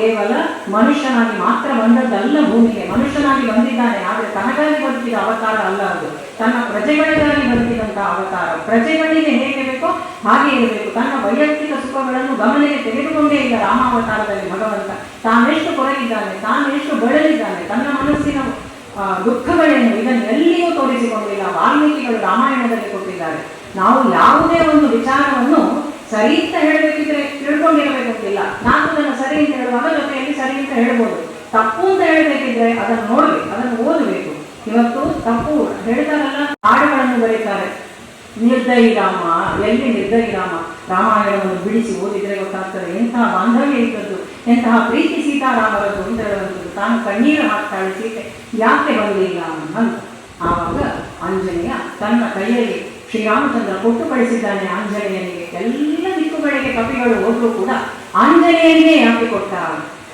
ಕೇವಲ ಮನುಷ್ಯನಾಗಿ ಮಾತ್ರ ಬಂದದ್ದಲ್ಲ ಭೂಮಿಗೆ. ಮನುಷ್ಯನಾಗಿ ಬಂದಿದ್ದಾನೆ ಆದರೆ ತನಗಾಗಿ ಬದುಕಿದ ಅವತಾರ ಅಲ್ಲ ಅದು. ತನ್ನ ಪ್ರಜೆಗಳಿಗಾಗಿ ಬದುಕಿದಂತಹ ಅವತಾರ. ಪ್ರಜೆಗಳಿಗೆ ಹೇಗೆ ಬೇಕೋ ಹಾಗೆ ಇರಬೇಕು. ತನ್ನ ವೈಯಕ್ತಿಕ ಸುಖಗಳನ್ನು ಗಮನಕ್ಕೆ ತೆಗೆದುಕೊಂಡೇ ಇಲ್ಲ ರಾಮಾವತಾರದಲ್ಲಿ ಭಗವಂತ. ತಾನೆಷ್ಟು ಕೊರಗಿದ್ದಾನೆ ತಾನೆಷ್ಟು ಬಳಲಿದ್ದಾನೆ ತನ್ನ ಮನಸ್ಸಿನ ಆ, ದುಃಖಗಳೇನು ಇದನ್ನು ಎಲ್ಲಿಯೂ ತೋರಿಸಿಕೊಂಡಿಲ್ಲ. ವಾಲ್ಮೀಕಿಗಳು ರಾಮಾಯಣದಲ್ಲಿ ಕೊಟ್ಟಿದ್ದಾರೆ. ನಾವು ಯಾವುದೇ ಒಂದು ವಿಚಾರವನ್ನು ಸರಿ ಅಂತ ಹೇಳಬೇಕಿದ್ರೆ ತಿಳ್ಕೊಂಡಿರಬೇಕಂತಿಲ್ಲ ನಾನು ಅದನ್ನು ಸರಿ ಅಂತ ಹೇಳುವಾಗ ಜೊತೆಯಲ್ಲಿ ಸರಿ ಅಂತ ಹೇಳ್ಬೋದು. ತಪ್ಪು ಅಂತ ಹೇಳಬೇಕಿದ್ರೆ ಅದನ್ನು ನೋಡ್ಬೇಕು, ಅದನ್ನು ಓದಬೇಕು. ಇವತ್ತು ತಪ್ಪು ಹೇಳ್ತಾರಲ್ಲ, ಹಾಡುಗಳನ್ನು ಬರೀತಾರೆ. ನಿರ್ದಯಿ ರಾಮ, ಎಲ್ಲಿ ನಿರ್ದಯಿ ರಾಮ? ರಾಮಾಯಣವನ್ನು ಬಿಡಿಸಿ ಓದಿದ್ರೆ ಗೊತ್ತಾಗ್ತದೆ ಎಂತಹ ಬಾಂಧವ್ಯ ಇದ್ದದ್ದು, ಎಂತಹ ಪ್ರೀತಿ ಸೀತಾರಾಮರದ್ದು ಅಂತ ಹೇಳುವಂಥದ್ದು ತಾನು ಕಣ್ಣೀರು ಹಾಕ್ತಾಳೆ ಸೀತೆ ಯಾಕೆ ಬಂದಿಲ್ಲ ಅಂತ. ಆವಾಗ ಆಂಜನೇಯ ತನ್ನ ಕೈಯಲ್ಲಿ ಶ್ರೀರಾಮಚಂದ್ರ ಕೊಟ್ಟು ಕಳಿಸಿದ್ದಾನೆ ಆಂಜನೇಯನಿಗೆ. ಎಲ್ಲ ದಿಕ್ಕುಗಳಿಗೆ ಕಪಿಗಳು ಹೋದ್ರು ಕೂಡ ಆಂಜನೇಯನಿಗೆ ಯಾಕೆ ಕೊಟ್ಟ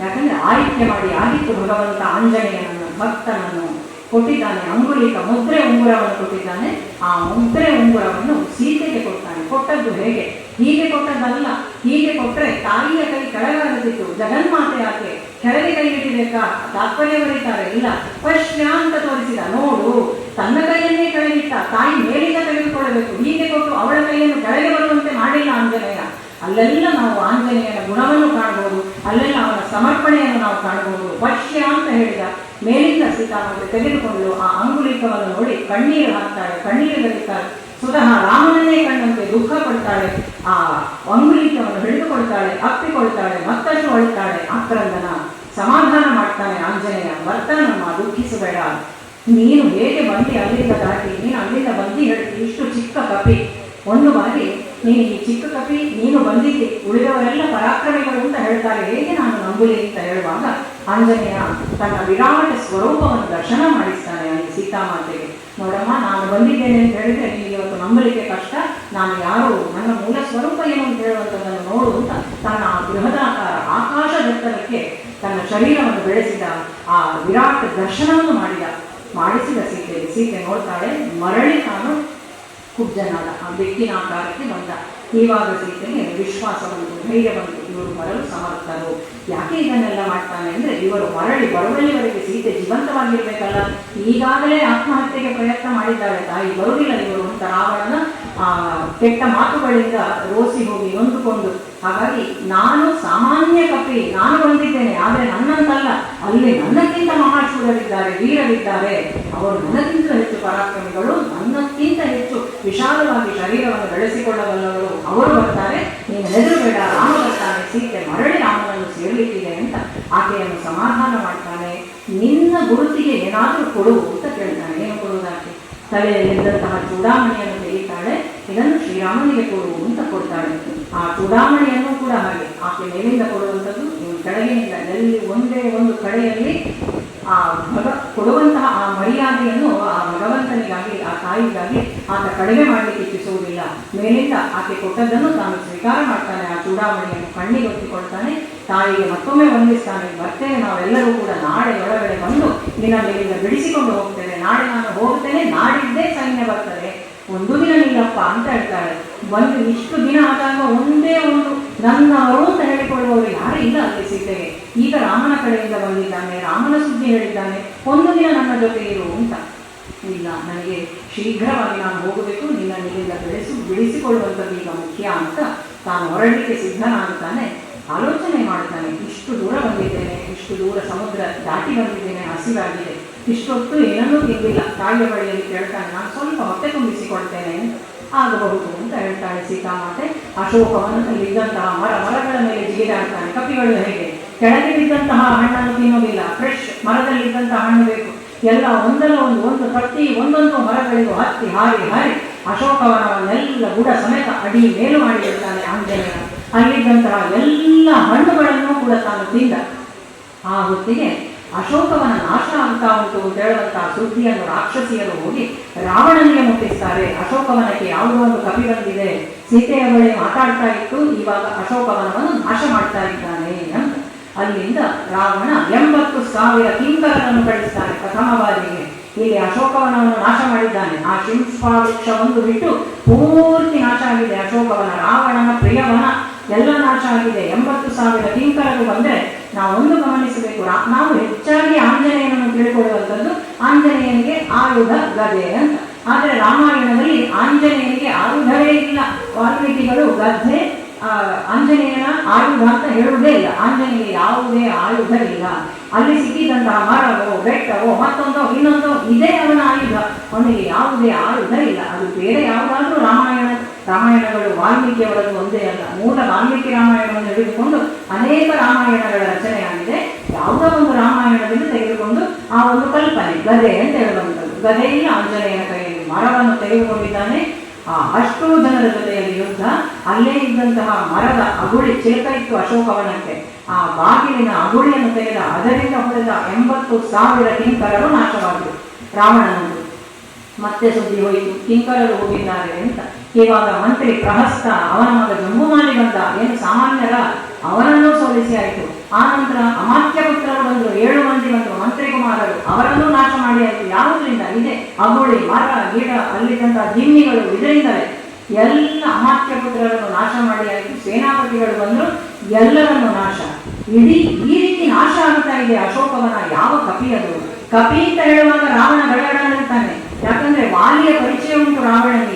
ಯಾಕಂದ್ರೆ ಆಯ್ಕೆ ಮಾಡಿ ಆಗಿತ್ತು ಭಗವಂತ ಆಂಜನೇಯನನ್ನು, ಭಕ್ತನನ್ನು ಕೊಟ್ಟಿದ್ದಾನೆ. ಅಂಗುಲಿಕ ಮುದ್ರೆ ಉಂಗುರವನ್ನು ಕೊಟ್ಟಿದ್ದಾನೆ. ಆ ಮುದ್ರೆ ಉಂಗುರವನ್ನು ಸೀತೆಗೆ ಕೊಡ್ತಾನೆ. ಕೊಟ್ಟದ್ದು ಹೇಗೆ? ಹೀಗೆ ಕೊಟ್ಟದ್ದಲ್ಲ. ಹೀಗೆ ಕೊಟ್ಟರೆ ತಾಯಿಯ ಕೈ ಕೆಳಗಾಗದಿತ್ತು. ಜಗನ್ಮಾತೆ ಆಕೆ ಕೆಳಗೆ ಕೈ ಇಟ್ಟಿಬೇಕಾ ತಾತ್ಪರ್ಯ ಇಲ್ಲ. ಪಶ್ಯ ಅಂತ ತೋರಿಸಿದ. ನೋಡು ತನ್ನ ಕೈಯನ್ನೇ ಕೆಳಗಿಟ್ಟ ತಾಯಿ ಮೇಲಿಂದ ತೆಗೆದುಕೊಳ್ಳಬೇಕು ಹೀಗೆ ಕೊಟ್ಟು ಅವಳ ಕೈಯನ್ನು ಕೆಳಗೆ ಬರುವಂತೆ ಮಾಡಿಲ್ಲ ಆಂಜನೇಯ ಅಲ್ಲೆಲ್ಲ ನಾವು ಆಂಜನೇಯನ ಗುಣವನ್ನು ಕಾಣಬಹುದು ಅಲ್ಲೆಲ್ಲ ಅವನ ಸಮರ್ಪಣೆಯನ್ನು ನಾವು ಕಾಣಬಹುದು ವಶ್ಯ ಅಂತ ಹೇಳಿದ ಮೇಲಿಂದ ಸೀತಾಮಾತೆ ತೆಗೆದುಕೊಂಡು ಆ ಅಂಗುಲಿಕವನ್ನು ನೋಡಿ ಕಣ್ಣೀರು ಹಾಕ್ತಾಳೆ, ಕಣ್ಣೀರು ಬರೀತಾಳೆ ಸ್ವತಃ ರಾಮನನ್ನೇ ಕಂಡಂತೆ ದುಃಖ ಪಡ್ತಾಳೆ, ಆ ಅಂಗುಲಿಕವನ್ನು ಹಿಡಿದುಕೊಳ್ತಾಳೆ ಅಪ್ಪಿಕೊಳ್ತಾಳೆ ಮತ್ತಷ್ಟು ಅಳ್ತಾಳೆ ಆಕ್ರಂದನ ಸಮಾಧಾನ ಮಾಡ್ತಾನೆ ಆಂಜನೇಯ ಬರ್ತಾನಮ್ಮ ದುಃಖಿಸಬೇಡ. ನೀನು ಹೇಗೆ ಬಂದಿ ಅಲ್ಲಿಂದ ದಾಟಿ, ನೀನು ಅಲ್ಲಿಂದ ಬಂದಿ ಹೇಳ್ತಿ, ಇಷ್ಟು ಚಿಕ್ಕ ಕಪಿ. ಒಂದು ಬಾರಿ ನೀನು ಈ ಚಿಕ್ಕ ಕಪಿ ನೀನು ಬಂದಿದ್ದೆ, ಉಳಿದವರೆಲ್ಲ ಪರಾಕ್ರಮಿಗಳು ಅಂತ ಹೇಳ್ತಾರೆ. ಹೇಗೆ ನಾನು ನಂಬುಲಿ ಅಂತ ಹೇಳುವಾಗ ಆಂಜನೇಯ ತನ್ನ ವಿರಾಟ ಸ್ವರೂಪವನ್ನು ದರ್ಶನ ಮಾಡಿಸ್ತಾನೆ ಅಲ್ಲಿ ಸೀತಾಮಾತೆಗೆ. ನೋಡಮ್ಮ, ನಾನು ಬಂದಿದ್ದೇನೆ ಅಂತ ಹೇಳಿದ್ರೆ ನಿಮಗೆ ಇವತ್ತು ನಂಬಲಿಕ್ಕೆ ಕಷ್ಟ. ನಾನು ಯಾರು? ನನ್ನ ಮೂಲ ಸ್ವರೂಪ ಏನು ಅಂತ ಹೇಳುವಂಥದ್ದನ್ನು ನೋಡು ಅಂತ ತನ್ನ ಆ ಬೃಹದಾಕಾರ ಆಕಾಶ ದತ್ತನಕ್ಕೆ ತನ್ನ ಶರೀರವನ್ನು ಬೆಳೆಸಿದ ಆ ವಿರಾಟ ದರ್ಶನವನ್ನು ಮಾಡಿದ. ಮಾಡಿಸಿದ ಸೀತೆ ಸೀತೆ ನೋಡ್ತಾಳೆ, ಮರಳಿ ತಾನು ಕುಬ್ಜನಾದ ಆ ಬೆಕ್ಕಿನ ಆಕಾರಕ್ಕೆ ಬಂದ. ಈವಾಗ ಸೀತೆಗೆ ವಿಶ್ವಾಸ ಬಂತು ಧೈರ್ಯ ಬಂತು ಇವರು ಬರಲು ಸಮರ್ಥರು ಯಾಕೆ ಇದನ್ನೆಲ್ಲ ಮಾಡ್ತಾನೆ ಅಂದ್ರೆ ಇವರು ಮರಳಿ ಬರುವಲ್ಲಿವರೆಗೆ ಸೀತೆ ಜೀವಂತವಾಗಿರ್ಬೇಕಲ್ಲ. ಈಗಾಗಲೇ ಆತ್ಮಹತ್ಯೆಗೆ ಪ್ರಯತ್ನ ಮಾಡಿದ್ದಾರೆ. ತಾಯಿ ಬರುವುದಿಲ್ಲ ಇವರು ಅಂತ ರಾವಣನ ಕೆಟ್ಟ ಮಾತುಗಳಿಂದ ರೋಸಿ ಹೋಗಿ ನೊಂದುಕೊಂಡು ಹಾಗಾಗಿ ನಾನು ಸಾಮಾನ್ಯ ಕಪಿ, ನಾನು ಬಂದಿದ್ದೇನೆ, ಆದರೆ ನನ್ನಂತಲ್ಲ. ಅಲ್ಲಿ ನನ್ನಕ್ಕಿಂತ ಮಹಾಶೂರರಿದ್ದಾರೆ ವೀರರಿದ್ದಾರೆ. ಅವರು ನನ್ನಕ್ಕಿಂತ ಹೆಚ್ಚು ಪರಾಕ್ರಮಿಗಳು, ನನ್ನಕ್ಕಿಂತ ಹೆಚ್ಚು ವಿಶಾಲವಾಗಿ ಶರೀರವನ್ನು ಬೆಳೆಸಿಕೊಳ್ಳಬಲ್ಲವರು ಅವರು ಬರ್ತಾರೆ. ನೀನು ಹೆದರಬೇಡ ರಾಮ ಬರ್ತಾನೆ, ಸೀತೆ ಮರಳಿ ರಾಮನನ್ನು ಸೇರಲಿಕ್ಕಿದೆ ಅಂತ ಆಕೆಯನ್ನು ಸಮಾಧಾನ ಮಾಡ್ತಾನೆ. ನಿನ್ನ ಗುರುತಿಗೆ ಏನಾದರೂ ಕೊಡು ಅಂತ ಕೇಳ್ತಾನೆ. ಏನು ಕೊಡುವುದಾಕೆ? ತಲೆಯಲ್ಲಿದ್ದಂತಹ ಚೂಡಾಮಣಿಯನ್ನು ತೆಗಿತಾಳೆ ಇದನ್ನು ಶ್ರೀರಾಮನಿಗೆ ಕೊಡು ಅಂತ ಕೊಡ್ತಾಳೆ. ಆ ಚೂಡಾಮಣಿಯನ್ನು ಕೂಡ ಹಾಗೆ, ಆಕೆ ಮೇಲಿಂದ ಕೊಡುವಂಥದ್ದು, ನೀವು ಕೆಳಗಿನಿಂದ ಎಲ್ಲಿ ಒಂದೇ ಒಂದು ಕಡೆಯಲ್ಲಿ ಆ ಭಗ, ಕೊಡುವಂತಹ ಆ ಮರ್ಯಾದೆಯನ್ನು ಆ ಭಗವಂತನಿಗಾಗಿ, ಆ ತಾಯಿಗಾಗಿ ಆತ ಕಡಿಮೆ ಮಾಡಲಿಕ್ಕೆ ಇಚ್ಛಿಸುವುದಿಲ್ಲ. ಮೇಲಿಂದ ಆಕೆ ಕೊಟ್ಟದ್ದನ್ನು ತಾನು ಸ್ವೀಕಾರ ಮಾಡ್ತಾನೆ, ಆ ಚೂಡಾಮಣಿಯನ್ನು ಕಣ್ಣಿಗೆ ಒತ್ತಿಕೊಳ್ತಾನೆ ತಾಯಿಗೆ ಮತ್ತೊಮ್ಮೆ ವಂದಿಸ್ತಾನೆ ಬರ್ತೇನೆ ನಾವೆಲ್ಲರೂ ಕೂಡ ನಾಳೆ ಒಳಗಡೆ ಬಂದು ನಿನ್ನ ಮೇಲಿಂದ ಬಿಡಿಸಿಕೊಂಡು ಹೋಗ್ತೇನೆ ನಾಳೆ ನಾನು ಹೋಗ್ತೇನೆ, ನಾಡಿದ್ದೇ ಸೈನ್ಯ ಬರ್ತದೆ. ಒಂದು ದಿನ ನಿಲ್ಲಪ್ಪ ಅಂತ ಹೇಳ್ತಾಳೆ ಒಂದು ಇಷ್ಟು ದಿನ ಆದಾಗ ಒಂದೇ ಒಂದು ನನ್ನವರು ಅಂತ ಹೇಳಿಕೊಳ್ಳುವವರು ಯಾರು ಇಲ್ಲ ಅಲ್ಲಿ ಸೀತೆಗೆ ಈಗ ರಾಮನ ಕಡೆಯಿಂದ ಬಂದಿದ್ದಾನೆ, ರಾಮನ ಸುದ್ದಿ ಹೇಳಿದ್ದಾನೆ, ಒಂದು ದಿನ ನನ್ನ ಜೊತೆ ಇರು ಅಂತ. ಇಲ್ಲ, ನನಗೆ ಶೀಘ್ರವಾಗಿ ನಾನು ಹೋಗಬೇಕು, ನಿನ್ನ ನಿಲ್ಲಿಂದ ಬೆಳೆಸಿ, ಬಿಡಿಸಿಕೊಳ್ಳುವಂಥದ್ದು ಈಗ ಮುಖ್ಯ ಅಂತ ತಾನು ಹೊರಡಲಿಕ್ಕೆ ಸಿದ್ಧನಾಗುತ್ತಾನೆ. ಆಲೋಚನೆ ಮಾಡ್ತಾನೆ, ಇಷ್ಟು ದೂರ ಬಂದಿದ್ದೇನೆ, ಇಷ್ಟು ದೂರ ಸಮುದ್ರ ದಾಟಿ ಬಂದಿದ್ದೇನೆ, ಹಸಿವಾಗಿದೆ, ಇಷ್ಟೊತ್ತು ಏನನ್ನೂ ತಿಂದಿಲ್ಲ. ತಾಯಿಯ ಬಳಿಯಲ್ಲಿ ಕೇಳ್ತಾನೆ, ನಾನು ಸ್ವಲ್ಪ ಹೊಟ್ಟೆ ತುಂಬಿಸಿಕೊಳ್ತೇನೆ. ಆಗಬಹುದು, ಅಂತ ಹೇಳ್ತಾಳೆ ಸೀತಾಮಾತೆ. ಅಶೋಕವನದಲ್ಲಿದ್ದಂತಹ ಮರ, ಮರಗಳ ಮೇಲೆ ಜಿಗಿದಾಡ್ತಾನೆ. ಕಪಿಗಳು ಹೇಗೆ? ಕೆಳಗೆ ಬಿದ್ದಂತಹ ಹಣ್ಣನ್ನು ತಿನ್ನೋದಿಲ್ಲ. ಫ್ರೆಶ್ ಮರದಲ್ಲಿದ್ದಂತಹ ಹಣ್ಣು ಬೇಕು. ಎಲ್ಲ ಒಂದಲ್ಲ ಒಂದು ಒಂದು ಪ್ರತಿ ಒಂದೊಂದು ಮರಗಳಿಗೂ ಹತ್ತಿ ಹಾರಿ ಹಾರಿ ಅಶೋಕವನವನ್ನೆಲ್ಲ ಬುಡ ಸಮೇತ ಅಡಿ ಮೇಲು ಮಾಡಿಬಿಡ್ತಾನೆ ಆಂಜನೇಯ ಅಲ್ಲಿದ್ದಂತಹ ಎಲ್ಲ ಹಣ್ಣುಗಳನ್ನು ಕೂಡ ತಾನು ತಿಂದ. ಆ ಹೊತ್ತಿಗೆ ಅಶೋಕವನ ನಾಶ ಅಂತ ಉಂಟು ಅಂತ ಹೇಳುವಂತಹ ಸುದ್ದಿಯನ್ನು ರಾಕ್ಷಸಿಯರು ಹೋಗಿ ರಾವಣನಿಗೆ ಮುಟ್ಟಿಸ್ತಾರೆ. ಅಶೋಕವನಕ್ಕೆ ಯಾವುದೋ ಒಂದು ಕವಿ ಬಂದಿದೆ. ಸೀತೆಯ ಬಳಿ ಮಾತಾಡ್ತಾ ಇತ್ತು. ಇವಾಗ ಅಶೋಕವನವನ್ನು ನಾಶ ಮಾಡ್ತಾ ಇದ್ದಾನೆ ಅಂತ. ಅಲ್ಲಿಂದ ರಾವಣ ಎಂಬತ್ತು ಸಾವಿರ ಕಿಂಕರನ್ನು ಕಳಿಸ್ತಾನೆ ಪ್ರಥಮ ಬಾರಿಗೆ ಇಲ್ಲಿ ಅಶೋಕವನವನ್ನು ನಾಶ ಮಾಡಿದ್ದಾನೆ. ಆ ಶಿಂಸ್ಪಾ ವೃಕ್ಷ ಒಂದು ಬಿಟ್ಟು ಪೂರ್ತಿ ನಾಶ ಆಗಿದೆ ಅಶೋಕವನ ಪ್ರಿಯವನ ಎಲ್ಲ ನಾಶ ಆಗಿದೆ ಎಂಬತ್ತು ಸಾವಿರ ಕಿಂಕರರು ಬಂದರೆ ನಾವೊಂದು ಗಮನಿಸಬೇಕು. ನಾವು ಹೆಚ್ಚಾಗಿ ಆಂಜನೇಯನನ್ನು ತಿಳ್ಕೊಳ್ಳುವಂಥದ್ದು ಆಂಜನೇಯನಿಗೆ ಆಯುಧ ಗದೆ ಅಂತ. ಆದರೆ ರಾಮಾಯಣದಲ್ಲಿ ಆಂಜನೇಯನಿಗೆ ಆಯುಧವೇ ಇಲ್ಲ. ವಾಲ್ಮೀಕಿಗಳು ಗದ್ದೆ ಆಂಜನೇಯನ ಆಯುಧ ಅಂತ ಹೇಳುವುದೇ ಇಲ್ಲ. ಆಂಜನೇಯ ಯಾವುದೇ ಆಯುಧ ಇಲ್ಲ ಅಲ್ಲಿ ಸಿಕ್ಕಿದಂತಹ ಮರವೋ, ಬೆಟ್ಟವೋ, ಮತ್ತೊಂದೋ, ಇನ್ನೊಂದೋ, ಇದೇ ಅವನ ಆಯುಧ. ಅವನಿಗೆ ಯಾವುದೇ ಆಯುಧ ಇಲ್ಲ. ಅದು ಬೇರೆ ಯಾವುದಾದ್ರೂ ರಾಮಾಯಣ ರಾಮಾಯಣಗಳು ವಾಲ್ಮೀಕಿಯವರದ್ದು ಒಂದೇ ಅಲ್ಲ. ಮೂಲ ವಾಲ್ಮೀಕಿ ರಾಮಾಯಣವನ್ನು ಹಿಡಿದುಕೊಂಡು ಅನೇಕ ರಾಮಾಯಣಗಳ ರಚನೆಯಾಗಿದೆ. ಯಾವುದೋ ಒಂದು ರಾಮಾಯಣದಿಂದ ತೆಗೆದುಕೊಂಡು ಆ ಒಂದು ಕಲ್ಪನೆ, ಗದೆ ಅಂತ ಹೇಳುವಂಥದ್ದು. ಗದೆಯಲ್ಲಿ ಆಂಜನೇಯನ ಕೈಯಲ್ಲಿ ಮರವನ್ನು ತೆಗೆದುಕೊಂಡಿದ್ದಾನೆ. ಆ ಅಷ್ಟು ಜನರ ಜೊತೆಯಲ್ಲಿ ಯುದ್ಧ. ಅಲ್ಲೇ ಇದ್ದಂತಹ ಮರದ ಅಗುಳಿ ಚೇತ ಇತ್ತು ಅಶೋಕವನಕ್ಕೆ. ಆ ಬಾಗಿಲಿನ ಅಗುಳಿಯನ್ನು ತೆಗೆದ ಅದರಿಂದ ಹೊಡೆದ ಎಂಬತ್ತು ಸಾವಿರ ಕಿಂಕರರು ನಾಶವಾದರು ರಾವಣನನ್ನು ಮತ್ತೆ ಸುದ್ದಿ ಹೋಯಿತು. ಕಿಂಕರರು ಹೋಗಿದ್ದಾರೆ ಅಂತ. ಇವಾಗ ಮಂತ್ರಿ ಪ್ರಹಸ್ತ ಅವನ ಮಗ ಜಂಬುಮಾಲಿ ಬಂದ. ಏನು ಸಾಮಾನ್ಯರ? ಅವನನ್ನು ಸೋಲಿಸಿ ಆಯಿತು. ಆನಂತರ ಅಮಾತ್ಯ ಪುತ್ರರು ಬಂದು ಏಳು ಮಂದಿ ಬಂದರು ಮಂತ್ರಿ ಕುಮಾರರು ಅವರನ್ನು ನಾಶ ಮಾಡಿ ಆಯಿತು. ಯಾವುದರಿಂದ? ಇದೆ. ಅಗುಳಿ, ಮರ, ಗಿಡ ಅಲ್ಲಿದ್ದಂತಹ ದಿಮ್ಮಿಗಳು ಇದರಿಂದಲೇ ಎಲ್ಲ ಅಮಾತ್ಯ ಪುತ್ರರನ್ನು ನಾಶ ಮಾಡಿ ಆಯಿತು. ಸೇನಾಪತಿಗಳು ಬಂದರು ಎಲ್ಲರನ್ನು ನಾಶ. ಇಡೀ ಈ ರೀತಿ ನಾಶ ಆಗ್ತಾ ಇದೆ ಅಶೋಕವನ ಯಾವ ಕಪಿ ಅದು? ಕಪಿ ಅಂತ ಹೇಳುವಾಗ ರಾವಣ ಅಂತಾನೆ ಯಾಕಂದ್ರೆ ವಾಲಿಯ ಪರಿಚಯ ಉಂಟು ರಾವಣನಿಗೆ.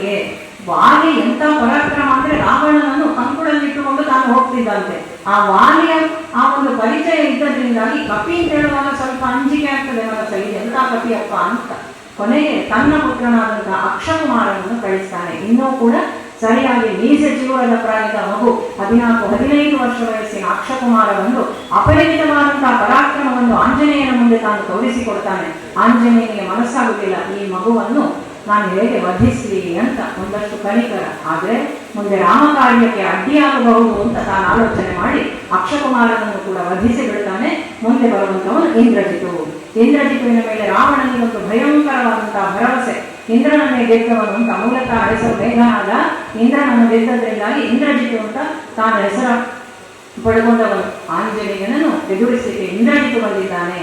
ವಾಲಿ ಎಂತ ಪರಾಕ್ರಮ ಅಂದ್ರೆ ರಾವಣನನ್ನು ಕಂಕುಳಲ್ಲಿಟ್ಟುಕೊಂಡು ತಾನು ಹೋಗ್ತಿದ್ದಂತೆ. ಆ ವಾಲಿಯ ಆ ಒಂದು ಪರಿಚಯ ಇದ್ದದ್ರಿಂದಾಗಿ ಕಪಿ ಅಂತ ಹೇಳುವಾಗ ಸ್ವಲ್ಪ ಅಂಜಿಕೆ ಆಗ್ತದೆ ಮನಸ್ಸ ಇದು ಎಂತ ಕಪಿಯಪ್ಪ ಅಂತ. ಕೊನೆಗೆ ತನ್ನ ಪುತ್ರನಾದಂತಹ ಅಕ್ಷಕುಮಾರನನ್ನು ಕಳಿಸ್ತಾನೆ. ಇನ್ನೂ ಕೂಡ ಸರಿಯಾಗಿ ನೀಸ ಜೀವನದ ಪ್ರಾಯದ ಮಗು ಹದಿನಾಲ್ಕು, ಹದಿನೈದು ವರ್ಷ ವಯಸ್ಸಿನ ಅಕ್ಷಕುಮಾರ ಬಂದು ಅಪರಿಮಿತವಾದಂತಹ ಪರಾಕ್ರಮವನ್ನು ಆಂಜನೇಯನ ಮುಂದೆ ತಾನು ತೋರಿಸಿಕೊಡ್ತಾನೆ. ಆಂಜನೇಯನಿಗೆ ಮನಸ್ಸಾಗುತ್ತಿಲ್ಲ ಈ ಮಗುವನ್ನು ನಾನು ಹೇಗೆ ವಧಿಸಲಿ ಅಂತ ಒಂದಷ್ಟು ಕಣಿಕರ. ಆದರೆ ಮುಂದೆ ರಾಮಕಾರ್ಯಕ್ಕೆ ಅಡ್ಡಿಯಾಗಬಹುದು ಅಂತ ತಾನು ಆಲೋಚನೆ ಮಾಡಿ ಅಕ್ಷಕುಮಾರನನ್ನು ಕೂಡ ವಧಿಸಿ ಬಿಡ್ತಾನೆ ಮುಂದೆ ಬರುವಂತವನು ಇಂದ್ರಜಿತು. ಇಂದ್ರಜಿತುವಿನ ಮೇಲೆ ರಾವಣನಿಗೆ ಒಂದು ಭಯಂಕರವಾದಂತಹ ಭರವಸೆ. ಇಂದ್ರನನ್ನೇ ಗೆದ್ದವನು ಅಂತ ಮೂಲತಃ ಹೆಸರು ಮೇಘನಾದ ಇಂದ್ರನನ್ನು ಗೆದ್ದದ್ರಿಂದಾಗಿ ಇಂದ್ರಜಿತು ಅಂತ ತಾನು ಹೆಸರ ಪಡೆದುಕೊಂಡವನು. ಆಂಜನೇಯನನ್ನು ಎದುರಿಸಲಿಕ್ಕೆ ಇಂದ್ರಜಿತು ಬಂದಿದ್ದಾನೆ.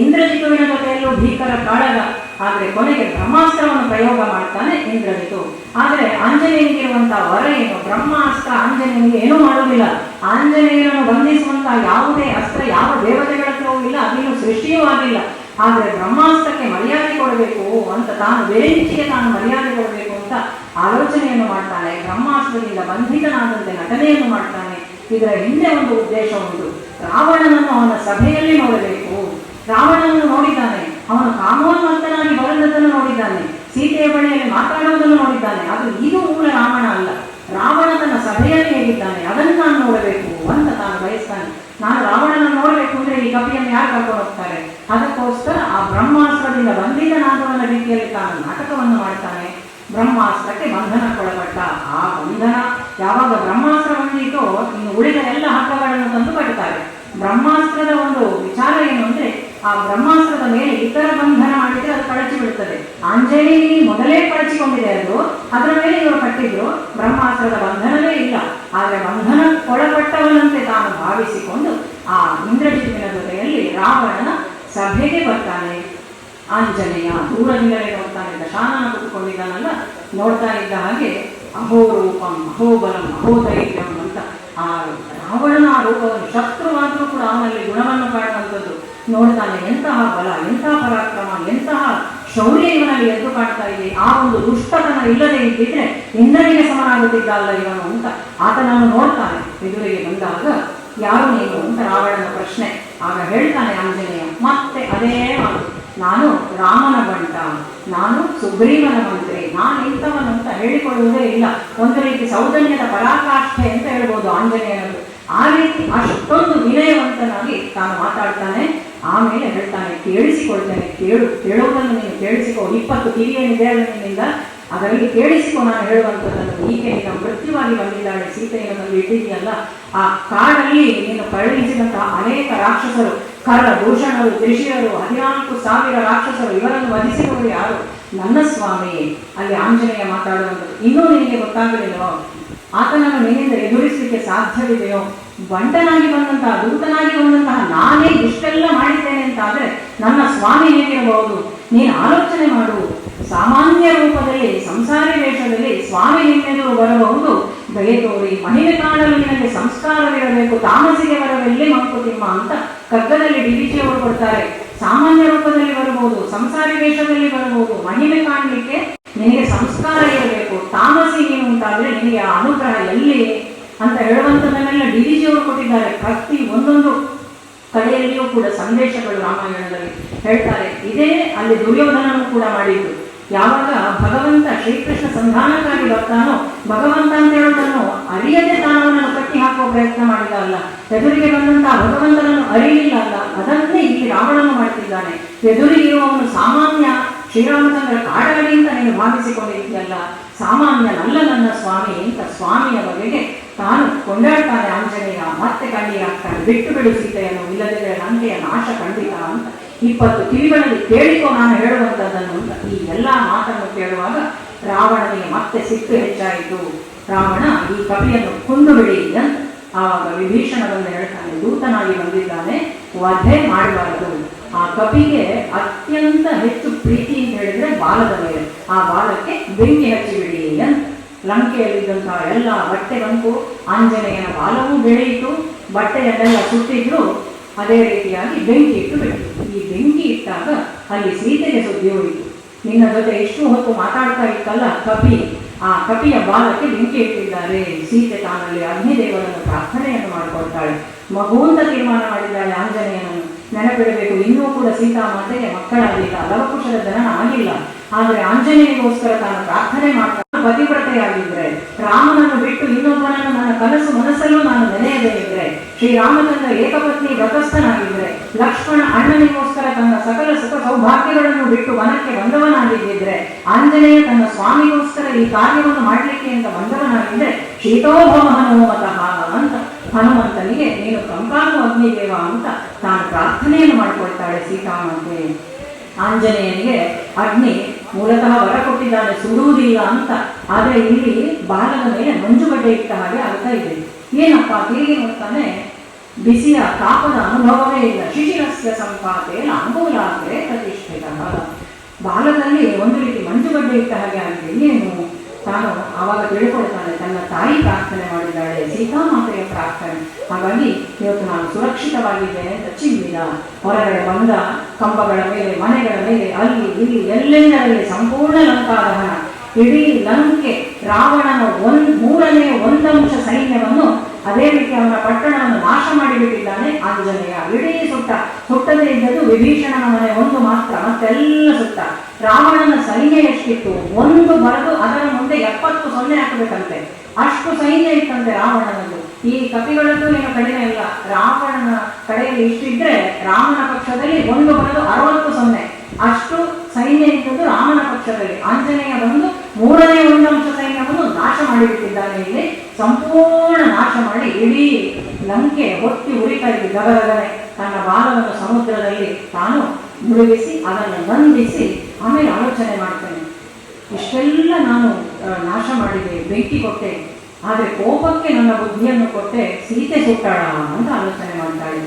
ಇಂದ್ರಜಿತುವಿನ ಜೊತೆಯಲ್ಲೂ ಭೀಕರ ಕಾಳಗ. ಆದರೆ ಕೊನೆಗೆ ಬ್ರಹ್ಮಾಸ್ತ್ರವನ್ನು ಪ್ರಯೋಗ ಮಾಡ್ತಾನೆ ಇಂದ್ರಜಿತು. ಆದರೆ ಆಂಜನೇಯನಿಗಿರುವಂತಹ ವರ ಏನು? ಬ್ರಹ್ಮಾಸ್ತ್ರ ಆಂಜನೇಯನಿಗೆ ಏನೂ ಮಾಡುವುದಿಲ್ಲ. ಆಂಜನೇಯನನ್ನು ಬಂಧಿಸುವಂತಹ ಯಾವುದೇ ಅಸ್ತ್ರ ಯಾವ ದೇವತೆಗಳ ಹತ್ರವೂ ಇಲ್ಲ ಅದಿನ್ನು ಸೃಷ್ಟಿಯೂ ಆಗಿಲ್ಲ. ಆದರೆ ಬ್ರಹ್ಮಾಸ್ತ್ರಕ್ಕೆ ಮರ್ಯಾದೆ ಕೊಡಬೇಕು ಅಂತ ತಾನು ಬೆರೆಂಚಿಗೆ ತಾನು ಮರ್ಯಾದೆ ಕೊಡಬೇಕು ಅಂತ ಆಲೋಚನೆಯನ್ನು ಮಾಡ್ತಾನೆ ಬ್ರಹ್ಮಾಸ್ತ್ರದಿಂದ ಬಂಧಿತನಾದಂತೆ ನಟನೆಯನ್ನು ಮಾಡ್ತಾನೆ. ಇದರ ಹಿಂದೆ ಒಂದು ಉದ್ದೇಶ ಉಂಟು. ರಾವಣನನ್ನು ಅವನ ಸಭೆಯಲ್ಲಿ ನೋಡಬೇಕು. ರಾವಣನನ್ನು ನೋಡಿದ್ದಾನೆ. ಅವನು ಕಾಮೋನ್ಮಂತನಾಗಿ ಬರುವುದನ್ನು ನೋಡಿದ್ದಾನೆ. ಸೀತೆಯ ಬಳಿಯಲ್ಲಿ ಮಾತಾಡುವುದನ್ನು ನೋಡಿದ್ದಾನೆ. ಅದು ಇದು ಮೂಲ ರಾವಣ ಅಲ್ಲ. ರಾವಣ ತನ್ನ ಸಭೆಯಲ್ಲಿ ಹೇಗಿದ್ದಾನೆ? ಅದನ್ನು ನಾನು ನೋಡಬೇಕು ಅಂತ ತಾನು ಬಯಸ್ತಾನೆ. ನಾನು ರಾವಣನ ನೋಡಬೇಕು ಅಂದ್ರೆ ಈ ಕಪಿಯನ್ನು ಯಾರು ಕರ್ಕೊಂಡು ಹೋಗ್ತಾರೆ? ಅದಕ್ಕೋಸ್ಕರ ಆ ಬ್ರಹ್ಮಾಸ್ತ್ರದಿಂದ ಬಂಧಿತನಾದವನ ರೀತಿಯಲ್ಲಿ ತಾನು ನಾಟಕವನ್ನು ಮಾಡ್ತಾನೆ. ಬ್ರಹ್ಮಾಸ್ತ್ರಕ್ಕೆ ಬಂಧನಕ್ಕೊಳಪಟ್ಟ ಆ ಬಂಧನ. ಯಾವಾಗ ಬ್ರಹ್ಮಾಸ್ತ್ರ ಬಂದಿತೋ, ಇನ್ನು ಉಳಿದ ಎಲ್ಲ ಹಕ್ಕಗಳನ್ನು ತಂದು ಕಟ್ಟುತ್ತಾರೆ ಬ್ರಹ್ಮಾಸ್ತ್ರದ ಒಂದು ವಿಚಾರ ಏನು ಅಂದ್ರೆ ಆ ಬ್ರಹ್ಮಾಸ್ತ್ರದ ಮೇಲೆ ಇತರ ಬಂಧನ ಮಾಡಿದ್ರೆ ಅದು ಕಳಚಿ ಬಿಡ್ತದೆ. ಆಂಜನೇಯ ಮೊದಲೇ ಕಳಚಿಕೊಂಡಿದೆ ಅದು ಅದರ ಮೇಲೆ ಇವರು ಕಟ್ಟಿದ್ರು, ಬ್ರಹ್ಮಾಸ್ತ್ರದ ಬಂಧನವೇ ಇಲ್ಲ. ಆದರೆ ಬಂಧನ ಒಳಪಟ್ಟವನಂತೆ ತಾನು ಭಾವಿಸಿಕೊಂಡು ಆ ಇಂದ್ರಜಿತ್ತಿನ ಜೊತೆಯಲ್ಲಿ ರಾವಣನ ಸಭೆಗೆ ಬರ್ತಾನೆ. ಆಂಜನೇಯ ದೂರದಿಂದಲೇ ನೋಡ್ತಾನೆ, ದಶಾನನ ಕೂತ್ಕೊಂಡಿದ್ದಾನಲ್ಲ, ನೋಡ್ತಾ ಇದ್ದ ಹಾಗೆ ಅಹೋರೂಪಂ ಅಹೋಬಲಂ ಅಹೋಧೈರ್ಯಂ ಅಂತ ಆ ರಾವಣನ ಆ ರೂಪವನ್ನು ಶತ್ರುವಾದರೂ ಕೂಡ ಅವನಲ್ಲಿ ಗುಣವನ್ನು ಕಾಣುವಂಥದ್ದು ನೋಡ್ತಾನೆ. ಎಂತಹ ಬಲ, ಎಂತಹ ಪರಾಕ್ರಮ, ಎಂತಹ ಶೌರ್ಯ ಇವನಲ್ಲಿ ಎದ್ದು ಕಾಣ್ತಾ ಇದೆ. ಆ ಒಂದು ದುಷ್ಟತನ ಇಲ್ಲದೆ ಇದ್ದಿದ್ರೆ ಇಂದ್ರನಿಗೆ ಸಮನಾಗುತ್ತಿದ್ದ ಅಲ್ಲ ಇವನು ಅಂತ ಆತನನ್ನು ನೋಡ್ತಾನೆ. ಎದುರಿಗೆ ಬಂದಾಗ, ಯಾರು ನೀನು? ಅಂತ ರಾವಣನ ಪ್ರಶ್ನೆ. ಆಗ ಹೇಳ್ತಾನೆ ಆಂಜನೇಯ, ಮತ್ತೆ ಅದೇ ಮಾತು. ನಾನು ರಾಮನ ಬಂಟ ನಾನು ಸುಗ್ರೀವನ ಮಂತ್ರಿ ನಾನು ಇಂಥವನು ಅಂತ ಹೇಳಿಕೊಳ್ಳುವುದೇ ಇಲ್ಲ. ಒಂದು ರೀತಿ ಸೌಜನ್ಯದ ಪರಾಕಾಷ್ಠೆ ಅಂತ ಹೇಳ್ಬೋದು ಆಂಜನೇಯನದು ಆ ರೀತಿ ಅಷ್ಟೊಂದು ವಿನಯವಂತನಾಗಿ ತಾನು ಮಾತಾಡ್ತಾನೆ, ಆಮೇಲೆ ಹೇಳ್ತಾನೆ, ಕೇಳಿಸಿಕೊಳ್ತೇನೆ, ಕೇಳು. ಕೇಳುವುದನ್ನು ನೀನು ಕೇಳಿಸಿಕೊ. ಇಪ್ಪತ್ತು ಕಿರಿಯನಿದೆ ನಿನ್ನಿಂದ ಅದರಲ್ಲಿ ಕೇಳಿಸಿಕೊ ನಾನು ಹೇಳುವಂಥದ್ದನ್ನು. ಈಕೆ ನಿನ್ನ ಮೃತ್ಯುವಾಗಿ ಬಂದಿದ್ದಾಳೆ. ಸೀತೆಯನ್ನು ಇಟ್ಟಿದೆಯಲ್ಲ ಆ ಕಾಡಲ್ಲಿ ನೀನು ಪರಿಣಿಸಿದಂತಹ ಅನೇಕ ರಾಕ್ಷಸರು. ಕರ ದೂಷಣರು ಕೃಷಿಯರು ಹದಿನಾಲ್ಕು ಸಾವಿರ ರಾಕ್ಷಸರು, ಇವರನ್ನು ವಧಿಸಿದವರು ಯಾರು? ನನ್ನ ಸ್ವಾಮಿ. ಅಲ್ಲಿ ಆಂಜನೇಯ ಮಾತಾಡುವಂಥದ್ದು. ಇನ್ನೂ ನಿನಗೆ ಗೊತ್ತಾಗಲಿಲ್ಲೋ ಆತನನ್ನು ನಿನ್ನಿಂದ ಎದುರಿಸಲಿಕ್ಕೆ ಸಾಧ್ಯವಿದೆಯೋ? ಬಂಟನಾಗಿ ಬಂದಂತಹ ದೂತನಾಗಿ ಬಂದಂತಹ ನಾನೇ ಇಷ್ಟೆಲ್ಲ ಮಾಡಿದ್ದೇನೆ ಅಂತ ಆದ್ರೆ ನನ್ನ ಸ್ವಾಮಿ ಹೇಗಿರಬಹುದು? ನೀನು ಆಲೋಚನೆ ಮಾಡು. ಸಾಮಾನ್ಯ ರೂಪದಲ್ಲಿ, ಸಂಸಾರಿ ವೇಷದಲ್ಲಿ ಸ್ವಾಮಿ ನಿನ್ನೆದುರು ಬರಬಹುದು. ದಯೆ ತೋರಿ ಮಹಿಳೆ ಕಾಣಲು ನಿನಗೆ ಸಂಸ್ಕಾರವಿರಬೇಕು. ತಾಮಸಿಗೆ ಬರವೆಲ್ಲಿ ಮಂಕುತಿಮ್ಮ ಅಂತ ಕಗ್ಗದಲ್ಲಿ ಡಿವಿಜಿ ಅವರು ಕೊಡ್ತಾರೆ. ಸಾಮಾನ್ಯ ರೂಪದಲ್ಲಿ ಬರಬಹುದು, ಸಂಸಾರಿ ವೇಷದಲ್ಲಿ ಬರಬಹುದು. ಮಹಿಳೆ ಕಾಣಲಿಕ್ಕೆ ನಿನಗೆ ಸಂಸ್ಕಾರ ಇರಬೇಕು. ತಾಮಸಿಗೆ ಉಂಟಾದ್ರೆ ನಿನಗೆ ಆ ಅನುಗ್ರಹ ಎಲ್ಲಿ ಅಂತ ಹೇಳುವಂಥದ್ದನ್ನೆಲ್ಲ ಜಿ ಅವರು ಕೊಟ್ಟಿದ್ದಾರೆ. ಪ್ರತಿ ಒಂದೊಂದು ಕಡೆಯಲ್ಲಿಯೂ ಕೂಡ ಸಂದೇಶಗಳು ರಾಮಾಯಣದಲ್ಲಿ ಹೇಳ್ತಾರೆ. ಇದೇ ಅಲ್ಲಿ ದುರ್ಯೋಧನನು ಕೂಡ ಮಾಡಿದ್ದು. ಯಾವಾಗ ಭಗವಂತ ಶ್ರೀಕೃಷ್ಣ ಸಂಧಾನಕ್ಕಾಗಿ ಬರ್ತಾನೋ, ಭಗವಂತ ಅಂತ ಹೇಳೋದನ್ನು ಅರಿಯದೆ ತಾನು ಅವನನ್ನು ಕಟ್ಟಿ ಹಾಕುವ ಪ್ರಯತ್ನ ಮಾಡಿದ ಅಲ್ಲ. ಎದುರಿಗೆ ಬಂದಂತಹ ಭಗವಂತನನ್ನು ಅರಿಲಿಲ್ಲ ಅಲ್ಲ. ಅದನ್ನೇ ಇಲ್ಲಿ ರಾವಣನು ಮಾಡ್ತಿದ್ದಾನೆ. ಎದುರಿಗೆ ಇರುವವನು ಸಾಮಾನ್ಯ ಶ್ರೀರಾಮಚಂದ್ರ ಕಾಡಗಡಿ ಅಂತ ನೀನು ಭಾವಿಸಿಕೊಂಡಿದ್ದೀಯಲ್ಲ. ಸಾಮಾನ್ಯನಲ್ಲ ನನ್ನ ಸ್ವಾಮಿ ಅಂತ ಸ್ವಾಮಿಯ ಬಗೆಗೆ ತಾನು ಕೊಂಡಾಡ್ತಾನೆ ಆಂಜನೇಯ ಮತ್ತೆ ಕಣ್ಣೀರಾಗ್ತಾನೆ, ಬಿಟ್ಟು ಬಿಡು ಸೀತೆಯನ್ನು ಇಲ್ಲದಿದ್ದರೆ ಲಂಕೆಯ ನಾಶ ಖಂಡಿತ ಅಂತ. ಇಪ್ಪತ್ತು ಕಿವಿಗಳಲ್ಲಿ ಕೇಳಿಕೋ ನಾನು ಹೇಳುವಂಥದ್ದನ್ನು ಅಂತ. ಈ ಎಲ್ಲ ಮಾತನ್ನು ಕೇಳುವಾಗ ರಾವಣನಿಗೆ ಮತ್ತೆ ಸಿಟ್ಟು ಹೆಚ್ಚಾಯಿತು. ರಾವಣ ಈ ಕವಿಯನ್ನು ಕೊಂದು ಬಿಡಿ ಅಂತ. ಆವಾಗ ವಿಭೀಷಣ ಹೇಳ್ತಾನೆ, ದೂತನಾಗಿ ಬಂದಿದ್ದಾನೆ, ವಧೆ ಮಾಡಬಾರದು. ಆ ಕಪಿಗೆ ಅತ್ಯಂತ ಹೆಚ್ಚು ಪ್ರೀತಿ ಅಂತ ಹೇಳಿದ್ರೆ ಬಾಲದ ಮೇಲೆ. ಆ ಬಾಲಕ್ಕೆ ಬೆಂಕಿ ಹಚ್ಚಿಬಿಡಿ ಅಂತ. ಲಂಕೆಯಲ್ಲಿದ್ದಂತಹ ಎಲ್ಲ ಬಟ್ಟೆ ಬಂತು ಆಂಜನೇಯನ ಬಾಲವೂ ಬೆಳೆಯಿತು. ಬಟ್ಟೆಯನ್ನೆಲ್ಲ ಸುಟ್ಟಿದ್ರು. ಅದೇ ರೀತಿಯಾಗಿ ಬೆಂಕಿ ಇಟ್ಟು ಈ ಬೆಂಕಿ ಇಟ್ಟಾಗ ಅಲ್ಲಿ ಸೀತೆಗೆ ಸುದ್ದಿ ಹೋಯಿತು ನಿನ್ನ ಜೊತೆ ಎಷ್ಟು ಹೊತ್ತು ಮಾತಾಡ್ತಾ ಇತ್ತಲ್ಲ ಕಪಿ. ಆ ಕಪಿಯ ಬಾಲಕ್ಕೆ ಬೆಂಕಿ ಇಟ್ಟಿದ್ದಾರೆ. ಸೀತೆ ತಾನಲ್ಲಿ ಅಗ್ನಿದೇವರನ್ನು ಪ್ರಾರ್ಥನೆಯನ್ನು ಮಾಡಿಕೊಳ್ತಾಳೆ ಮಗು ಅಂತ ತೀರ್ಮಾನ ಮಾಡಿದ್ದಾಳೆ ಆಂಜನೇಯನನ್ನು ನೆನಪಿಡಬೇಕು, ಇನ್ನೂ ಕೂಡ ಸೀತಾಮಾತೆಗೆ ಮಕ್ಕಳಾಗಲಿಲ್ಲ. ಲವಕುಶದ ಜನನ ಆಗಿಲ್ಲ. ಆದರೆ ಆಂಜನೇಯಗೋಸ್ಕರ ತಾನು ಪ್ರಾರ್ಥನೆ ಮಾಡ್ತಾ ಪತಿವ್ರತೆಯಾಗಿದ್ರೆ, ರಾಮನನ್ನು ಬಿಟ್ಟು ಇನ್ನೊಬ್ಬನನ್ನು ನನ್ನ ಕನಸು ಮನಸ್ಸಲ್ಲೂ ನಾನು ನೆನೆಯದೇ ಇದ್ರೆ ಶ್ರೀರಾಮಚಂದ್ರ ಏಕಪತ್ನಿ ವ್ರತಸ್ಥನಾಗಿದ್ರೆ, ಲಕ್ಷ್ಮಣ ಅಣ್ಣನಿಗೋಸ್ಕರ ತನ್ನ ಸಕಲ ಸುಖ ಸೌಭಾಗ್ಯಗಳನ್ನು ಬಿಟ್ಟು ವನಕ್ಕೆ ಬಂದವನಾಗಿದ್ದಿದ್ರೆ, ಆಂಜನೇಯ ತನ್ನ ಸ್ವಾಮಿಗೋಸ್ಕರ ಈ ಕಾರ್ಯವನ್ನು ಮಾಡಲಿಕ್ಕೆ ಅಂತ ಬಂದವನಾಗಿದ್ರೆ ಶೀತೋಭವ ಹನುಮತಃ ಅಂತ ಹನುಮಂತನಿಗೆ, ನೀನು ಕಂಕಾಲು ಅಗ್ನಿದೇವ ಅಂತ ತಾನು ಪ್ರಾರ್ಥನೆಯನ್ನು ಮಾಡಿಕೊಳ್ತಾಳೆ ಸೀತಾಮಾತೆ. ಆಂಜನೇಯನಿಗೆ, ಅಗ್ನಿ ಮೂಲತಃ ವರ ಕೊಟ್ಟಿದ್ದಾನೆ, ಸುಡುವುದಿಲ್ಲ ಅಂತ. ಆದರೆ ಇಲ್ಲಿ ಬಾಲದ ಮೇಲೆ ಮಂಜುಗಡ್ಡೆ ಇಟ್ಟ ಹಾಗೆ ಆಗ್ತಾ ಇದೆ. ಏನಪ್ಪ ತಿರುಗಿ ಅಂತಾನೆ ಬಿಸಿಯ ತಾಪದ ಅನುಭವವೇ ಇಲ್ಲ. ಶಿಶಿರಸ್ಯ ಸಂಪಾತೆ ಅಂಗೂಲಾಗ್ರೆ ಪ್ರತಿಷ್ಠಿತ. ಬಾಲದಲ್ಲಿ ಒಂದು ರೀತಿ ಮಂಜುಗಡ್ಡೆ ಇಟ್ಟ ಹಾಗೆ ಆಗಿದೆ. ಏನು? ತಾನು ಆವಾಗ ತಿಳ್ಕೊಳ್ತಾನೆ, ತನ್ನ ತಾಯಿ ಪ್ರಾರ್ಥನೆ ಮಾಡಿದ್ದಾಳೆ, ಸೀತಾಮಾತೆಯ ಪ್ರಾರ್ಥನೆ. ಹಾಗಾಗಿ ಇವತ್ತು ನಾನು ಸುರಕ್ಷಿತವಾಗಿದ್ದೇನೆ ಅಂತ ಚಿಮ್ಮಿದ, ಹೊರಗಡೆ ಬಂದ ಕಂಬಗಳ ಮೇಲೆ, ಮನೆಗಳ ಮೇಲೆ, ಅಲ್ಲಿ, ಇಲ್ಲಿ ಎಲ್ಲೆಲ್ಲರಲ್ಲಿ ಸಂಪೂರ್ಣ ಲಂಕಾದಹನ. ಇಡೀ ಲಂಕೆ ರಾವಣನ ಒಂದ್ ಮೂರನೇ ಒಂದಂಶ ಸೈನ್ಯವನ್ನು ಅದೇ ರೀತಿ ಅವನ ಪಟ್ಟಣವನ್ನು ನಾಶ ಮಾಡಿಬಿಟ್ಟಿದ್ದಾನೆ. ಆಂಜನೇಯ ಇಡೀ ಸುತ್ತ ಸುಟ್ಟದೇ ಇದ್ದದ್ದು ವಿಭೀಷಣನ ಮನೆ, ಒಂದು ಮಾತ್ರ, ಮತ್ತೆಲ್ಲ ಸುತ್ತ. ರಾವಣನ ಸೈನ್ಯ ಎಷ್ಟಿತ್ತು? ಒಂದು ಬರೆದು ಅದರ ಮುಂದೆ ಎಪ್ಪತ್ತು ಸೊನ್ನೆ ಹಾಕಬೇಕಂತೆ. ಅಷ್ಟು ಸೈನ್ಯ ಇತ್ತಂತೆ ರಾವಣನದು ಈ ಕಪಿಗಳದ್ದು ಏನು ಕಡಿಮೆ ಇಲ್ಲ ರಾವಣನ ಕಡೆಯಲ್ಲಿ ಇಷ್ಟಿದ್ರೆ ರಾಮನ ಪಕ್ಷದಲ್ಲಿ ಒಂದು ಬರೆದು ಅರವತ್ತು ಸೊನ್ನೆ. ಅಷ್ಟು ಸೈನ್ಯ ಇದ್ದದ್ದು ರಾಮನ ಪಕ್ಷದಲ್ಲಿ. ಆಂಜನೇಯ ಬಂದು ಮೂರನೇ ಒಂದು ಅಂಶ ಸೈನ್ಯವನ್ನು ನಾಶ ಮಾಡಿಬಿಟ್ಟಿದ್ದಾನೆ ಇಲ್ಲಿ. ಸಂಪೂರ್ಣ ನಾಶ ಮಾಡಿ ಇಡೀ ಲಂಕೆ ಹೊತ್ತಿ ಉರಿತಾ ಇದ್ದು ಗಗರಗನೆ ತನ್ನ ಬಾಲವನ್ನು ಸಮುದ್ರದಲ್ಲಿ ತಾನು ಮುಳುಗಿಸಿ, ಅದನ್ನು ಬಂಧಿಸಿ, ಆಮೇಲೆ ಆಲೋಚನೆ ಮಾಡ್ತೇನೆ. ಇಷ್ಟೆಲ್ಲ ನಾನು ನಾಶ ಮಾಡಿದೆ, ಬೆಂಕಿ ಕೊಟ್ಟೆ. ಆದರೆ ಕೋಪಕ್ಕೆ ನನ್ನ ಬುದ್ಧಿಯನ್ನು ಕೊಟ್ಟೆ, ಸೀತೆ ಸುಟ್ಟಾಳ ಅಂತ ಆಲೋಚನೆ ಮಾಡ್ತಾಳೆ